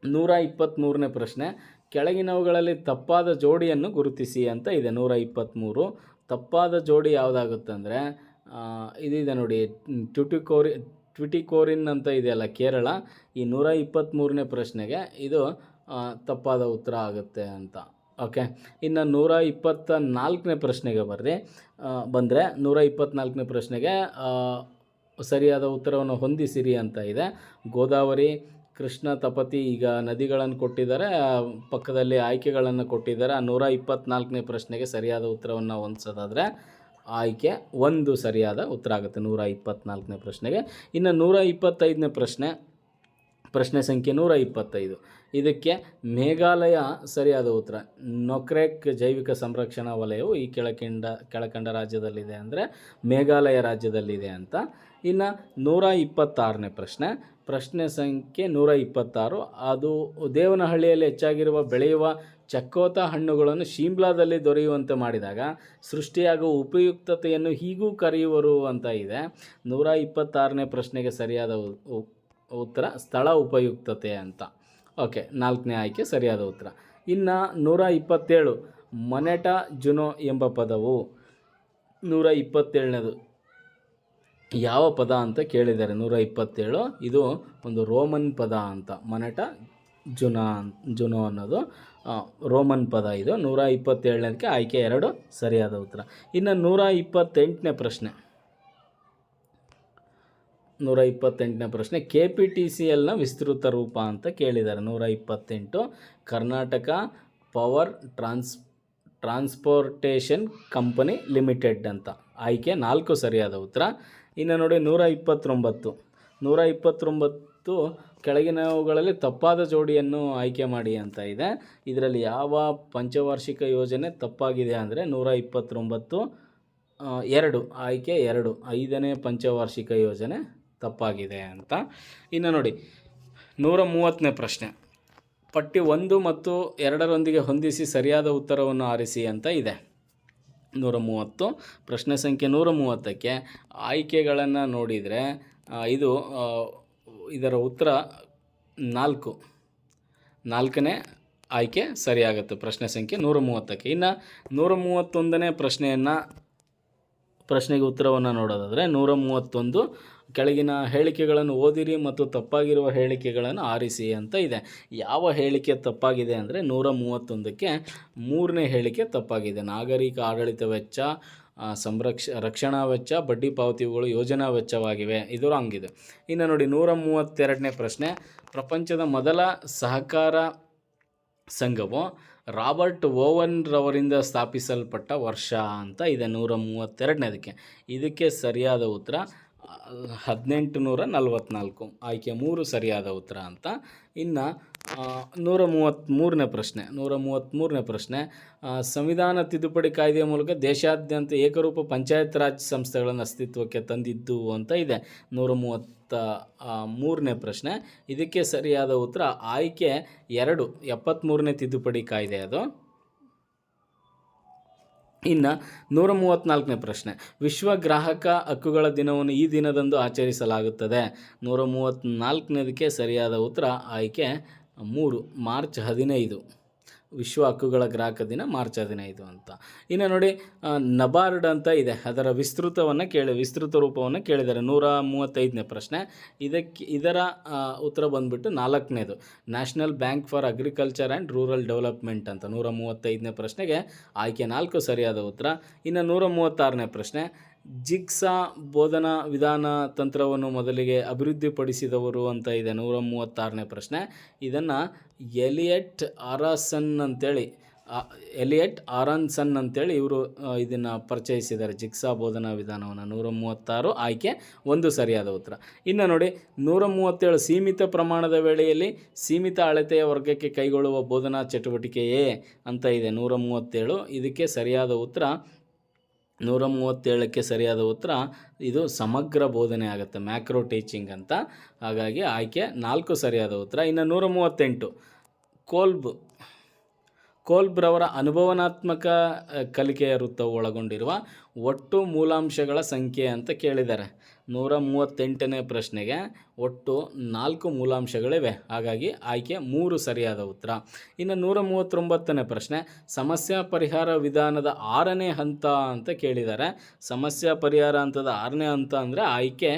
ನೂರ ಇಪ್ಪತ್ತ್ಮೂರನೇ ಪ್ರಶ್ನೆ, ಕೆಳಗಿನವುಗಳಲ್ಲಿ ತಪ್ಪಾದ ಜೋಡಿಯನ್ನು ಗುರುತಿಸಿ ಅಂತ ಇದೆ ನೂರ ಇಪ್ಪತ್ತ್ಮೂರು. ತಪ್ಪಾದ ಜೋಡಿ ಯಾವುದಾಗುತ್ತೆ ಅಂದರೆ ಇದಿದೆ ನೋಡಿ ಟ್ಯುಟಿಕೋರಿ ಟ್ವಿಟಿಕೋರಿನ್ ಅಂತ ಇದೆಯಲ್ಲ ಕೇರಳ, ಈ ನೂರ ಇಪ್ಪತ್ತ್ಮೂರನೇ ಪ್ರಶ್ನೆಗೆ ಇದು ತಪ್ಪಾದ ಉತ್ತರ ಆಗುತ್ತೆ ಅಂತ. ಓಕೆ? ಇನ್ನು ನೂರ ಇಪ್ಪತ್ತ ನಾಲ್ಕನೇ ಪ್ರಶ್ನೆಗೆ ಬರ್ರಿ. ಬಂದರೆ ನೂರ ಇಪ್ಪತ್ತ್ನಾಲ್ಕನೇ ಪ್ರಶ್ನೆಗೆ ಸರಿಯಾದ ಉತ್ತರವನ್ನು ಹೊಂದಿಸಿರಿ ಅಂತ ಇದೆ. ಗೋದಾವರಿ, ಕೃಷ್ಣ ತಪತಿ ಈಗ ನದಿಗಳನ್ನು ಕೊಟ್ಟಿದ್ದಾರೆ ಪಕ್ಕದಲ್ಲಿ ಆಯ್ಕೆಗಳನ್ನು ಕೊಟ್ಟಿದ್ದಾರೆ. ಆ ನೂರ ಇಪ್ಪತ್ತ್ನಾಲ್ಕನೇ ಪ್ರಶ್ನೆಗೆ ಸರಿಯಾದ ಉತ್ತರವನ್ನು ಹೊಂದಿಸೋದಾದರೆ ಆಯ್ಕೆ ಒಂದು ಸರಿಯಾದ ಉತ್ತರ ಆಗುತ್ತೆ. ನೂರ ಇಪ್ಪತ್ತ್ನಾಲ್ಕನೇ ಪ್ರಶ್ನೆಗೆ. ಇನ್ನು ನೂರ ಇಪ್ಪತ್ತೈದನೇ ಪ್ರಶ್ನೆ ಪ್ರಶ್ನೆ ಸಂಖ್ಯೆ ನೂರ ಇಪ್ಪತ್ತೈದು. ಇದಕ್ಕೆ ಮೇಘಾಲಯ ಸರಿಯಾದ ಉತ್ತರ. ನೊಕ್ರೆಕ್ ಜೈವಿಕ ಸಂರಕ್ಷಣಾ ವಲಯವು ಈ ಕೆಳಕಂಡ ಕೆಳಕಂಡ ರಾಜ್ಯದಲ್ಲಿದೆ ಅಂದರೆ ಮೇಘಾಲಯ ರಾಜ್ಯದಲ್ಲಿದೆ ಅಂತ. ಇನ್ನು ನೂರ ಇಪ್ಪತ್ತಾರನೇ ಪ್ರಶ್ನೆ. ಪ್ರಶ್ನೆ ಸಂಖ್ಯೆ ನೂರ ಇಪ್ಪತ್ತಾರು. ಅದು ದೇವನಹಳ್ಳಿಯಲ್ಲಿ ಹೆಚ್ಚಾಗಿರುವ ಬೆಳೆಯುವ ಚಕ್ಕೋತ ಹಣ್ಣುಗಳನ್ನು ಶಿಮ್ಲಾದಲ್ಲಿ ದೊರೆಯುವಂತೆ ಮಾಡಿದಾಗ ಸೃಷ್ಟಿಯಾಗುವ ಉಪಯುಕ್ತತೆಯನ್ನು ಹೀಗೂ ಕರೆಯುವರು ಅಂತ ಇದೆ. ನೂರ ಇಪ್ಪತ್ತಾರನೇ ಪ್ರಶ್ನೆಗೆ ಸರಿಯಾದ ಉತ್ತರ ಸ್ಥಳ ಉಪಯುಕ್ತತೆ ಅಂತ. ಓಕೆ, ನಾಲ್ಕನೇ ಆಯ್ಕೆ ಸರಿಯಾದ ಉತ್ತರ. ಇನ್ನು ನೂರ ಇಪ್ಪತ್ತೇಳು, ಮನೆಟ ಜುನೋ ಎಂಬ ಪದವು ನೂರ ಇಪ್ಪತ್ತೇಳನೇದು. ಯಾವ ಪದ ಅಂತ ಕೇಳಿದ್ದಾರೆ? ನೂರ ಇಪ್ಪತ್ತೇಳು, ಇದು ಒಂದು ರೋಮನ್ ಪದ ಅಂತ. ಮನೆಟ ಜುನಾ ಜುನೋ ಅನ್ನೋದು ರೋಮನ್ ಪದ ಇದು. ನೂರ ಇಪ್ಪತ್ತೇಳನೇದಕ್ಕೆ ಆಯ್ಕೆ ಎರಡು ಸರಿಯಾದ ಉತ್ತರ. ಇನ್ನು ನೂರ ಇಪ್ಪತ್ತೆಂಟನೇ ಪ್ರಶ್ನೆ. ನೂರ ಇಪ್ಪತ್ತೆಂಟನೇ ಪ್ರಶ್ನೆ ಕೆ ಪಿ ಟಿ ಸಿ ಎಲ್ನ ವಿಸ್ತೃತ ರೂಪ ಅಂತ ಕೇಳಿದ್ದಾರೆ. ನೂರ ಇಪ್ಪತ್ತೆಂಟು Karnataka power trans, transportation company limited ಅಂತ. ಆಯ್ಕೆ ನಾಲ್ಕು ಸರಿಯಾದ ಉತ್ತರ. ಇನ್ನು ನೋಡಿ ನೂರ ಇಪ್ಪತ್ತೊಂಬತ್ತು ನೂರ ಇಪ್ಪತ್ತೊಂಬತ್ತು ಕೆಳಗಿನವುಗಳಲ್ಲಿ ತಪ್ಪಾದ ಜೋಡಿಯನ್ನು ಆಯ್ಕೆ ಮಾಡಿ ಅಂತ ಇದೆ. ಇದರಲ್ಲಿ ಯಾವ ಪಂಚವಾರ್ಷಿಕ ಯೋಜನೆ ತಪ್ಪಾಗಿದೆ ಅಂದರೆ ನೂರ ಇಪ್ಪತ್ತೊಂಬತ್ತು ಎರಡು, ಆಯ್ಕೆ ಎರಡು, ಐದನೇ ಪಂಚವಾರ್ಷಿಕ ಯೋಜನೆ ತಪ್ಪಾಗಿದೆ ಅಂತ. ಇನ್ನು ನೋಡಿ, ನೂರ ಮೂವತ್ತನೇ ಪ್ರಶ್ನೆ. ಪಟ್ಟಿ ಒಂದು ಮತ್ತು ಎರಡರೊಂದಿಗೆ ಹೊಂದಿಸಿ ಸರಿಯಾದ ಉತ್ತರವನ್ನು ಆರಿಸಿ ಅಂತ ಇದೆ. ನೂರ ಮೂವತ್ತು, ಪ್ರಶ್ನೆ ಸಂಖ್ಯೆ ನೂರ ಮೂವತ್ತಕ್ಕೆ ಆಯ್ಕೆಗಳನ್ನು ನೋಡಿದರೆ ಇದು ಇದರ ಉತ್ತರ ನಾಲ್ಕು. ನಾಲ್ಕನೇ ಆಯ್ಕೆ ಸರಿಯಾಗುತ್ತೆ, ಪ್ರಶ್ನೆ ಸಂಖ್ಯೆ ನೂರ ಮೂವತ್ತಕ್ಕೆ. ಇನ್ನು ನೂರ ಮೂವತ್ತೊಂದನೇ ಪ್ರಶ್ನೆಯನ್ನು, ಪ್ರಶ್ನೆಗೆ ಉತ್ತರವನ್ನು ನೋಡೋದಾದರೆ ನೂರ ಮೂವತ್ತೊಂದು ಕೆಳಗಿನ ಹೇಳಿಕೆಗಳನ್ನು ಓದಿರಿ ಮತ್ತು ತಪ್ಪಾಗಿರುವ ಹೇಳಿಕೆಗಳನ್ನು ಆರಿಸಿ ಅಂತ ಇದೆ. ಯಾವ ಹೇಳಿಕೆ ತಪ್ಪಾಗಿದೆ ಅಂದರೆ ನೂರ ಮೂವತ್ತೊಂದಕ್ಕೆ ಮೂರನೇ ಹೇಳಿಕೆ ತಪ್ಪಾಗಿದೆ. ನಾಗರಿಕ ಆಡಳಿತ ವೆಚ್ಚ ಸಂರಕ್ಷ, ರಕ್ಷಣಾ ವೆಚ್ಚ, ಬಡ್ಡಿ ಪಾವತಿಗಳು ಯೋಜನಾ ವೆಚ್ಚವಾಗಿವೆ. ಇದು ಹಂಗಿದೆ ಇನ್ನು ನೋಡಿ, ನೂರ ಮೂವತ್ತೆರಡನೇ ಪ್ರಶ್ನೆ. ಪ್ರಪಂಚದ ಮೊದಲ ಸಹಕಾರ ಸಂಘವು ರಾಬರ್ಟ್ ಓವನ್ ರವರಿಂದ ಸ್ಥಾಪಿಸಲ್ಪಟ್ಟ ವರ್ಷ ಅಂತ ಇದೆ ನೂರ ಮೂವತ್ತೆರಡನೇದಕ್ಕೆ. ಇದಕ್ಕೆ ಸರಿಯಾದ ಉತ್ತರ ಹದಿನೆಂಟು ನೂರ ನಲವತ್ತ್ನಾಲ್ಕು ಆಯ್ಕೆ ಮೂರು ಸರಿಯಾದ ಉತ್ತರ ಅಂತ. ಇನ್ನು ನೂರ ಮೂವತ್ತ್ಮೂರನೇ ಪ್ರಶ್ನೆ ನೂರ ಮೂವತ್ತ್ಮೂರನೇ ಪ್ರಶ್ನೆ ಸಂವಿಧಾನ ತಿದ್ದುಪಡಿ ಕಾಯ್ದೆಯ ಮೂಲಕ ದೇಶಾದ್ಯಂತ ಏಕರೂಪ ಪಂಚಾಯತ್ ರಾಜ್ ಸಂಸ್ಥೆಗಳನ್ನು ಅಸ್ತಿತ್ವಕ್ಕೆ ತಂದಿದ್ದು ಅಂತ ಇದೆ. ನೂರ ಮೂವತ್ತ ಮೂರನೇ ಪ್ರಶ್ನೆ. ಇದಕ್ಕೆ ಸರಿಯಾದ ಉತ್ತರ ಆಯ್ಕೆ ಎರಡು ಎಪ್ಪತ್ತ್ಮೂರನೇ ತಿದ್ದುಪಡಿ ಕಾಯ್ದೆ ಅದು. ಇನ್ನು ನೂರ ಮೂವತ್ತ್ನಾಲ್ಕನೇ ಪ್ರಶ್ನೆ. ವಿಶ್ವ ಗ್ರಾಹಕ ಹಕ್ಕುಗಳ ದಿನವನ್ನು ಈ ದಿನದಂದು ಆಚರಿಸಲಾಗುತ್ತದೆ. ನೂರ ಮೂವತ್ತ್ನಾಲ್ಕನೇದಕ್ಕೆ ಸರಿಯಾದ ಉತ್ತರ, ಆಯ್ಕೆ ಮೂರು, ಮಾರ್ಚ್ ಹದಿನೈದು. ವಿಶ್ವ ಹಕ್ಕುಗಳ ಗ್ರಾಹಕ ದಿನ ಮಾರ್ಚ್ ಹದಿನೈದು ಅಂತ. ಇನ್ನು ನೋಡಿ ನಬಾರ್ಡ್ ಅಂತ ಇದೆ. ಅದರ ವಿಸ್ತೃತವನ್ನು ಕೇಳಿ, ವಿಸ್ತೃತ ರೂಪವನ್ನು ಕೇಳಿದ್ದಾರೆ. ನೂರ ಮೂವತ್ತೈದನೇ ಪ್ರಶ್ನೆ. ಇದಕ್ಕೆ, ಇದರ ಉತ್ತರ ಬಂದ್ಬಿಟ್ಟು ನಾಲ್ಕನೇದು. National Bank for Agriculture and Rural Development ಅಂತ. ನೂರ ಮೂವತ್ತೈದನೇ ಪ್ರಶ್ನೆಗೆ ಆಯ್ಕೆ ನಾಲ್ಕು ಸರಿಯಾದ ಉತ್ತರ. ಇನ್ನು ನೂರ ಮೂವತ್ತಾರನೇ ಪ್ರಶ್ನೆ. ಜಿಗ್ಸಾ ಬೋಧನಾ ವಿಧಾನ ತಂತ್ರವನ್ನು ಮೊದಲಿಗೆ ಅಭಿವೃದ್ಧಿಪಡಿಸಿದವರು ಅಂತ ಇದೆ. ನೂರ ಮೂವತ್ತಾರನೇ ಪ್ರಶ್ನೆ. ಇದನ್ನು ಎಲಿಯಟ್ ಆರಾಸನ್ ಅಂತೇಳಿ ಎಲಿಯಟ್ ಆರಾನ್ಸನ್ ಅಂತೇಳಿ ಇವರು ಇದನ್ನು ಪರಿಚಯಿಸಿದ್ದಾರೆ. ಜಿಗ್ಸಾ ಬೋಧನಾ ವಿಧಾನವನ್ನು ನೂರ ಮೂವತ್ತಾರು. ಆಯ್ಕೆ ಒಂದು ಸರಿಯಾದ ಉತ್ತರ. ಇನ್ನು ನೋಡಿ, ನೂರ ಮೂವತ್ತೇಳು ಸೀಮಿತ ಪ್ರಮಾಣದ ವೇಳೆಯಲ್ಲಿ ಸೀಮಿತ ಅಳತೆಯ ವರ್ಗಕ್ಕೆ ಕೈಗೊಳ್ಳುವ ಬೋಧನಾ ಚಟುವಟಿಕೆಯೇ ಅಂತ ಇದೆ. ನೂರ ಮೂವತ್ತೇಳು. ಇದಕ್ಕೆ ಸರಿಯಾದ ಉತ್ತರ ನೂರ ಮೂವತ್ತೇಳಕ್ಕೆ ಸರಿಯಾದ ಉತ್ತರ, ಇದು ಸಮಗ್ರ ಬೋಧನೆ ಆಗುತ್ತೆ, ಮ್ಯಾಕ್ರೋ ಟೀಚಿಂಗ್ ಅಂತ. ಹಾಗಾಗಿ ಆಯ್ಕೆ ನಾಲ್ಕು ಸರಿಯಾದ ಉತ್ತರ, ಇನ್ನು ನೂರ ಮೂವತ್ತೆಂಟು ಕೋಲ್ಬ್ ಕೋಲ್ಬ್ರವರ ಅನುಭವನಾತ್ಮಕ ಕಲಿಕೆಯ ವೃತ್ತ ಒಳಗೊಂಡಿರುವ ಒಟ್ಟು ಮೂಲಾಂಶಗಳ ಸಂಖ್ಯೆ ಅಂತ ಕೇಳಿದ್ದಾರೆ. ನೂರ ಮೂವತ್ತೆಂಟನೇ ಪ್ರಶ್ನೆಗೆ ಒಟ್ಟು ನಾಲ್ಕು ಮೂಲಾಂಶಗಳಿವೆ. ಹಾಗಾಗಿ ಆಯ್ಕೆ ಮೂರು ಸರಿಯಾದ ಉತ್ತರ. ಇನ್ನು ನೂರ ಮೂವತ್ತೊಂಬತ್ತನೇ ಪ್ರಶ್ನೆ, ಸಮಸ್ಯಾ ಪರಿಹಾರ ವಿಧಾನದ ಆರನೇ ಹಂತ ಅಂತ ಕೇಳಿದ್ದಾರೆ. ಸಮಸ್ಯಾ ಪರಿಹಾರ ಹಂತದ ಆರನೇ ಹಂತ ಅಂದರೆ ಆಯ್ಕೆ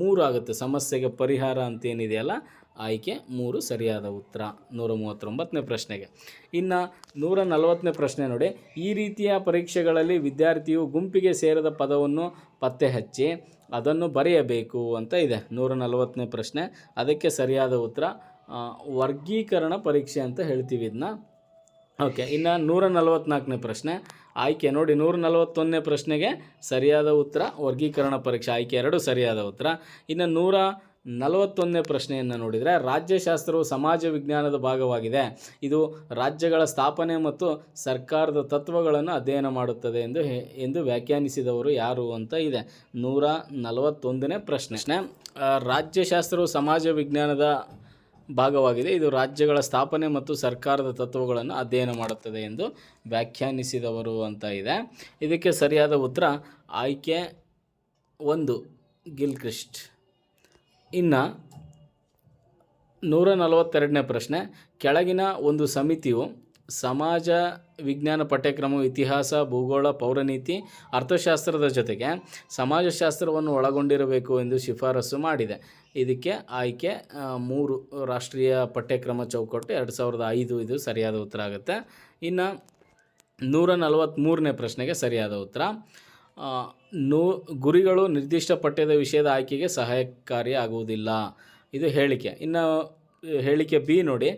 ಮೂರು ಆಗುತ್ತೆ. ಸಮಸ್ಯೆಗೆ ಪರಿಹಾರ ಅಂತ ಏನಿದೆಯಲ್ಲ ಆಯ್ಕೆ ಮೂರು ಸರಿಯಾದ ಉತ್ತರ. ನೂರ ಮೂವತ್ತೊಂಬತ್ತನೇ ಪ್ರಶ್ನೆಗೆ. ಇನ್ನು ನೂರ ನಲವತ್ತನೇ ಪ್ರಶ್ನೆ ನೋಡಿ. ಈ ರೀತಿಯ ಪರೀಕ್ಷೆಗಳಲ್ಲಿ ವಿದ್ಯಾರ್ಥಿಯು ಗುಂಪಿಗೆ ಸೇರದ ಪದವನ್ನು ಪತ್ತೆ ಹಚ್ಚಿ ಅದನ್ನು ಬರೆಯಬೇಕು ಅಂತ ಇದೆ. ನೂರ ನಲವತ್ತನೇ ಪ್ರಶ್ನೆ. ಅದಕ್ಕೆ ಸರಿಯಾದ ಉತ್ತರ ವರ್ಗೀಕರಣ ಪರೀಕ್ಷೆ ಅಂತ ಹೇಳ್ತೀವಿ ಇದನ್ನ ಓಕೆ, ಇನ್ನು ನೂರ ನಲವತ್ತ್ನಾಲ್ಕನೇ ಪ್ರಶ್ನೆ. ಆಯ್ಕೆ ನೋಡಿ, ನೂರ ನಲವತ್ತೊಂದನೇ ಪ್ರಶ್ನೆಗೆ ಸರಿಯಾದ ಉತ್ತರ, ವರ್ಗೀಕರಣ ಪರೀಕ್ಷೆ. ಆಯ್ಕೆ ಎರಡು ಸರಿಯಾದ ಉತ್ತರ. ಇನ್ನು ನೂರ ನಲವತ್ತೊಂದನೇ ಪ್ರಶ್ನೆಯನ್ನು ನೋಡಿದರೆ, ರಾಜ್ಯಶಾಸ್ತ್ರವು ಸಮಾಜ ವಿಜ್ಞಾನದ ಭಾಗವಾಗಿದೆ. ಇದು ರಾಜ್ಯಗಳ ಸ್ಥಾಪನೆ ಮತ್ತು ಸರ್ಕಾರದ ತತ್ವಗಳನ್ನು ಅಧ್ಯಯನ ಮಾಡುತ್ತದೆ ಎಂದು ಎಂದು ವ್ಯಾಖ್ಯಾನಿಸಿದವರು ಯಾರು ಅಂತ ಇದೆ. ನೂರ ನಲವತ್ತೊಂದನೇ ಪ್ರಶ್ನೆ. ರಾಜ್ಯಶಾಸ್ತ್ರವು ಸಮಾಜ ವಿಜ್ಞಾನದ ಭಾಗವಾಗಿದೆ. ಇದು ರಾಜ್ಯಗಳ ಸ್ಥಾಪನೆ ಮತ್ತು ಸರ್ಕಾರದ ತತ್ವಗಳನ್ನು ಅಧ್ಯಯನ ಮಾಡುತ್ತದೆ ಎಂದು ವ್ಯಾಖ್ಯಾನಿಸಿದವರು ಅಂತ ಇದೆ. ಇದಕ್ಕೆ ಸರಿಯಾದ ಉತ್ತರ ಆಯ್ಕೆ ಒಂದು, ಗಿಲ್ಕ್ರಿಸ್ಟ್. ಇನ್ನು ನೂರ ನಲವತ್ತೆರಡನೇ ಪ್ರಶ್ನೆ, ಕೆಳಗಿನ ಒಂದು ಸಮಿತಿಯು ಸಮಾಜ ವಿಜ್ಞಾನ ಪಠ್ಯಕ್ರಮವು ಇತಿಹಾಸ, ಭೂಗೋಳ, ಪೌರನೀತಿ, ಅರ್ಥಶಾಸ್ತ್ರದ ಜೊತೆಗೆ ಸಮಾಜಶಾಸ್ತ್ರವನ್ನು ಒಳಗೊಂಡಿರಬೇಕು ಎಂದು ಶಿಫಾರಸು ಮಾಡಿದೆ. ಇದಕ್ಕೆ ಆಯ್ಕೆ ಮೂರು ರಾಷ್ಟ್ರೀಯ ಪಠ್ಯಕ್ರಮ ಚೌಕಟ್ಟು, ಎರಡು ಸಾವಿರದ ಐದು ಇದು ಸರಿಯಾದ ಉತ್ತರ ಆಗುತ್ತೆ. ಇನ್ನು ನೂರ ನಲವತ್ತ್ಮೂರನೇ ಪ್ರಶ್ನೆಗೆ ಸರಿಯಾದ ಉತ್ತರ. ನೂ, ಗುರಿಗಳು ನಿರ್ದಿಷ್ಟ ಪಠ್ಯದ ವಿಷಯದ ಆಯ್ಕೆಗೆ ಸಹಾಯಕಾರಿ ಆಗುವುದಿಲ್ಲ ಇದು ಹೇಳಿಕೆ. ಇನ್ನು, ಹೇಳಿಕೆ ಬಿ ನೋಡಿ.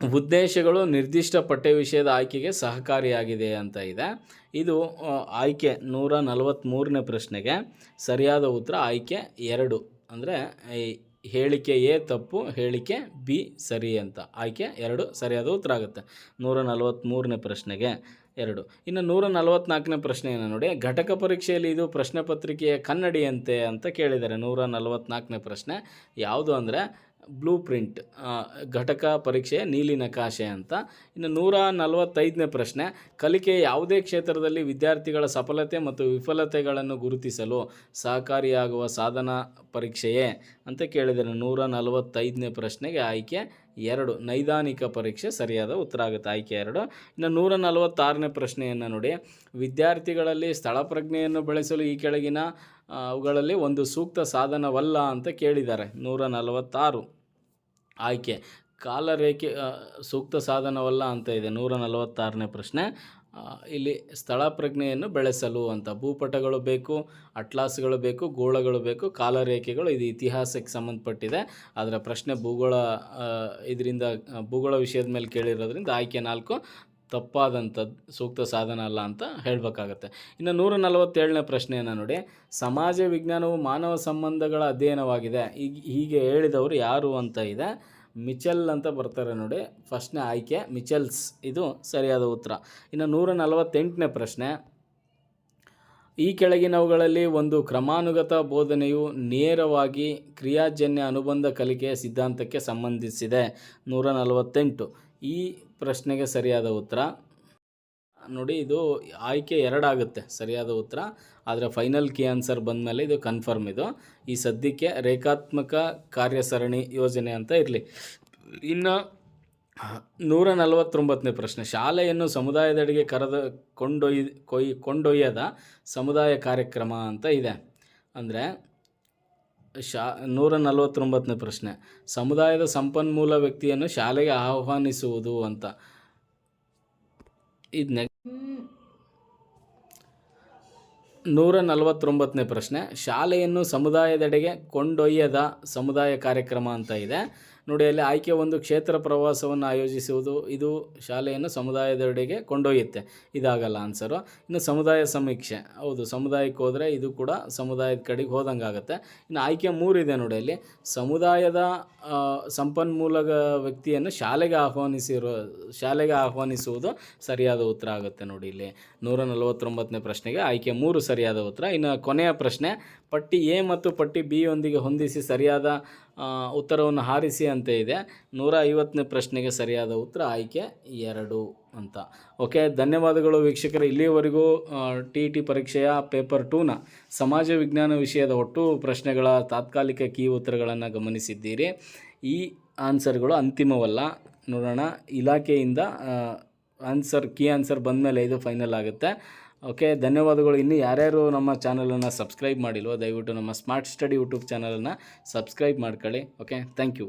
ಉದ್ದೇಶಗಳು ನಿರ್ದಿಷ್ಟ ಪಠ್ಯ ವಿಷಯದ ಆಯ್ಕೆಗೆ ಸಹಕಾರಿಯಾಗಿದೆ ಅಂತ ಇದೆ. ಇದು ಆಯ್ಕೆ ನೂರ ನಲವತ್ತ್ಮೂರನೇ ಪ್ರಶ್ನೆಗೆ ಸರಿಯಾದ ಉತ್ತರ ಆಯ್ಕೆ ಎರಡು. ಅಂದರೆ ಹೇಳಿಕೆ ಎ ತಪ್ಪು, ಹೇಳಿಕೆ ಬಿ ಸರಿ ಅಂತ. ಆಯ್ಕೆ ಎರಡು ಸರಿಯಾದ ಉತ್ತರ ಆಗುತ್ತೆ. ನೂರ ನಲವತ್ತ್ಮೂರನೇ ಪ್ರಶ್ನೆಗೆ ಎರಡು. ಇನ್ನು ನೂರ ನಲವತ್ತ್ನಾಲ್ಕನೇ ಪ್ರಶ್ನೆಯನ್ನು ನೋಡಿ? ಘಟಕ ಪರೀಕ್ಷೆಯಲ್ಲಿ ಇದು ಪ್ರಶ್ನೆ ಪತ್ರಿಕೆಯ ಕನ್ನಡಿಯಂತೆ ಅಂತ ಕೇಳಿದ್ದಾರೆ. ನೂರ ನಲವತ್ತ್ನಾಲ್ಕನೇ ಪ್ರಶ್ನೆ. ಯಾವುದು ಅಂದರೆ ಬ್ಲೂ ಪ್ರಿಂಟ್ ಘಟಕ ಪರೀಕ್ಷೆ ನೀಲಿ ನಕಾಶೆ ಅಂತ. ಇನ್ನು ನೂರ ನಲವತ್ತೈದನೇ ಪ್ರಶ್ನೆ. ಕಲಿಕೆ ಯಾವುದೇ ಕ್ಷೇತ್ರದಲ್ಲಿ ವಿದ್ಯಾರ್ಥಿಗಳ ಸಫಲತೆ ಮತ್ತು ವಿಫಲತೆಗಳನ್ನು ಗುರುತಿಸಲು ಸಹಕಾರಿಯಾಗುವ ಸಾಧನ ಪರೀಕ್ಷೆಯೇ ಅಂತ ಕೇಳಿದರೆ ನೂರ ನಲವತ್ತೈದನೇ ಪ್ರಶ್ನೆಗೆ ಆಯ್ಕೆ ಎರಡು, ನೈದಾನಿಕ ಪರೀಕ್ಷೆ ಸರಿಯಾದ ಉತ್ತರ ಆಗುತ್ತೆ. ಆಯ್ಕೆ ಎರಡು. ಇನ್ನು ನೂರ ನಲವತ್ತಾರನೇ ಪ್ರಶ್ನೆಯನ್ನು ನೋಡಿ. ವಿದ್ಯಾರ್ಥಿಗಳಲ್ಲಿ ಸ್ಥಳ ಪ್ರಜ್ಞೆಯನ್ನು ಬೆಳೆಸಲು ಈ ಕೆಳಗಿನ ಅವುಗಳಲ್ಲಿ ಒಂದು ಸೂಕ್ತ ಸಾಧನವಲ್ಲ ಅಂತ ಕೇಳಿದ್ದಾರೆ. ನೂರ ನಲವತ್ತಾರು. ಆಯ್ಕೆ. ಕಾಲರೇಖೆ ಸೂಕ್ತ ಸಾಧನವಲ್ಲ ಅಂತ ಇದೆ. ನೂರ ನಲವತ್ತಾರನೇ ಪ್ರಶ್ನೆ. ಇಲ್ಲಿ ಸ್ಥಳ ಪ್ರಜ್ಞೆಯನ್ನು ಬೆಳೆಸಲು ಅಂತ ಭೂಪಟಗಳು ಬೇಕು, ಅಟ್ಲಾಸ್ಗಳು ಬೇಕು, ಗೋಳಗಳು ಬೇಕು, ಕಾಲರೇಖೆಗಳು ಇದು ಇತಿಹಾಸಕ್ಕೆ ಸಂಬಂಧಪಟ್ಟಿದೆ. ಆದರೆ ಪ್ರಶ್ನೆ ಭೂಗೋಳ ಇದರಿಂದ, ಭೂಗೋಳ ವಿಷಯದ ಮೇಲೆ ಕೇಳಿರೋದ್ರಿಂದ ಆಯ್ಕೆ ನಾಲ್ಕು, ತಪ್ಪಾದಂಥದ್ದು, ಸೂಕ್ತ ಸಾಧನ ಅಲ್ಲ ಅಂತ ಹೇಳಬೇಕಾಗತ್ತೆ. ಇನ್ನು ನೂರ ನಲವತ್ತೇಳನೇ ಪ್ರಶ್ನೆಯನ್ನು ನೋಡಿ. ಸಮಾಜ ವಿಜ್ಞಾನವು ಮಾನವ ಸಂಬಂಧಗಳ ಅಧ್ಯಯನವಾಗಿದೆ. ಈಗ ಹೀಗೆ ಹೇಳಿದವರು ಯಾರು ಅಂತ ಇದೆ. ಮಿಚೆಲ್ ಅಂತ ಬರ್ತಾರೆ ನೋಡಿ. ಫಸ್ಟ್ನೇ ಆಯ್ಕೆ, ಮಿಚೆಲ್ಸ್. ಇದು ಸರಿಯಾದ ಉತ್ತರ. ಇನ್ನು ನೂರ ನಲವತ್ತೆಂಟನೇ ಪ್ರಶ್ನೆ. ಈ ಕೆಳಗಿನವುಗಳಲ್ಲಿ ಒಂದು ಕ್ರಮಾನುಗತ ಬೋಧನೆಯು ನೇರವಾಗಿ ಕ್ರಿಯಾಜನ್ಯ ಅನುಬಂಧ ಕಲಿಕೆಯ ಸಿದ್ಧಾಂತಕ್ಕೆ ಸಂಬಂಧಿಸಿದೆ. ನೂರ ನಲವತ್ತೆಂಟು ಈ ಪ್ರಶ್ನೆಗೆ ಸರಿಯಾದ ಉತ್ತರ. ನೋಡಿ, ಇದು ಆಯ್ಕೆ ಎರಡಾಗುತ್ತೆ, ಸರಿಯಾದ ಉತ್ತರ. ಆದರೆ ಫೈನಲ್ ಕೀ ಆನ್ಸರ್ ಬಂದಮೇಲೆ ಇದು ಕನ್ಫರ್ಮ್ ಇದು. ಈ ಸದ್ಯಕ್ಕೆ ರೇಖಾತ್ಮಕ ಕಾರ್ಯಸರಣಿ ಯೋಜನೆ ಅಂತ ಇರಲಿ. ಇನ್ನು ನೂರ ನಲವತ್ತೊಂಬತ್ತನೇ ಪ್ರಶ್ನೆ. ಶಾಲೆಯನ್ನು ಸಮುದಾಯದೆಡೆಗೆ ಕರೆದ ಕೊಂಡೊಯ್, ಕೊಯ್, ಕೊಂಡೊಯ್ಯದ ಸಮುದಾಯ ಕಾರ್ಯಕ್ರಮ ಅಂತ ಇದೆ. ಅಂದರೆ ಶಾ, ನೂರ ನಲವತ್ತೊಂಬತ್ತನೇ ಪ್ರಶ್ನೆ. ಸಮುದಾಯದ ಸಂಪನ್ಮೂಲ ವ್ಯಕ್ತಿಯನ್ನು ಶಾಲೆಗೆ ಆಹ್ವಾನಿಸುವುದು ಅಂತ. ಇದು ನೂರ ನಲವತ್ತೊಂಬತ್ತನೇ ಪ್ರಶ್ನೆ. ಶಾಲೆಯನ್ನು ಸಮುದಾಯದೆಡೆಗೆ ಕೊಂಡೊಯ್ಯದ ಸಮುದಾಯ ಕಾರ್ಯಕ್ರಮ ಅಂತ ಇದೆ. ನೋಡಿ ಅಲ್ಲಿ ಆಯ್ಕೆ ಒಂದು ಕ್ಷೇತ್ರ ಪ್ರವಾಸವನ್ನು ಆಯೋಜಿಸುವುದು ಇದು ಶಾಲೆಯನ್ನು ಸಮುದಾಯದೆಡೆಗೆ ಕೊಂಡೊಯ್ಯುತ್ತೆ. ಇದಾಗಲ್ಲ ಆನ್ಸರು ಇನ್ನು ಸಮುದಾಯ ಸಮೀಕ್ಷೆ. ಹೌದು, ಸಮುದಾಯಕ್ಕೆ ಹೋದರೆ ಇದು ಕೂಡ ಸಮುದಾಯದ ಕಡೆಗೆ ಹೋದಂಗೆ ಆಗುತ್ತೆ ಇನ್ನು ಆಯ್ಕೆ ಮೂರಿದೆ ನೋಡಿ ಅಲ್ಲಿ ಸಮುದಾಯದ ಸಂಪನ್ಮೂಲ ವ್ಯಕ್ತಿಯನ್ನು ಶಾಲೆಗೆ ಆಹ್ವಾನಿಸಿರೋ, ಶಾಲೆಗೆ ಆಹ್ವಾನಿಸುವುದು ಸರಿಯಾದ ಉತ್ತರ ಆಗುತ್ತೆ ನೋಡಿ ಇಲ್ಲಿ ನೂರ ನಲವತ್ತೊಂಬತ್ತನೇ ಪ್ರಶ್ನೆಗೆ ಆಯ್ಕೆ ಮೂರು ಸರಿಯಾದ ಉತ್ತರ. ಇನ್ನು ಕೊನೆಯ ಪ್ರಶ್ನೆ, ಪಟ್ಟಿ ಎ ಮತ್ತು ಪಟ್ಟಿ ಬಿ ಯೊಂದಿಗೆ ಹೊಂದಿಸಿ ಸರಿಯಾದ ಉತ್ತರವನ್ನು ಹಾರಿಸಿ ಅಂತ ಇದೆ. ನೂರ ಐವತ್ತನೇ ಪ್ರಶ್ನೆಗೆ ಸರಿಯಾದ ಉತ್ತರ ಆಯ್ಕೆ ಎರಡು ಅಂತ. ಓಕೆ, ಧನ್ಯವಾದಗಳು ವೀಕ್ಷಕರು. ಇಲ್ಲಿಯವರೆಗೂ ಟಿ ಟಿ ಪರೀಕ್ಷೆಯ ಪೇಪರ್ ಟೂನ ಸಮಾಜ ವಿಜ್ಞಾನ ವಿಷಯದ ಒಟ್ಟು ಪ್ರಶ್ನೆಗಳ ತಾತ್ಕಾಲಿಕ ಕೀ ಉತ್ತರಗಳನ್ನು ಗಮನಿಸಿದ್ದೀರಿ. ಈ ಆನ್ಸರ್ಗಳು ಅಂತಿಮವಲ್ಲ. ನೋಡೋಣ, ಇಲಾಖೆಯಿಂದ ಆನ್ಸರ್, ಕೀ ಆನ್ಸರ್ ಬಂದಮೇಲೆ ಇದು ಫೈನಲ್ ಆಗುತ್ತೆ. ಓಕೆ ಧನ್ಯವಾದಗಳು. ಇನ್ನು ಯಾರ್ಯಾರು ನಮ್ಮ ಚಾನಲನ್ನು ಸಬ್ಸ್ಕ್ರೈಬ್ ಮಾಡಿಲ್ವೋ, ದಯವಿಟ್ಟು ನಮ್ಮ ಸ್ಮಾರ್ಟ್ ಸ್ಟಡಿ ಯೂಟ್ಯೂಬ್ ಚಾನಲನ್ನು ಸಬ್ಸ್ಕ್ರೈಬ್ ಮಾಡ್ಕೊಳ್ಳಿ. Okay thank you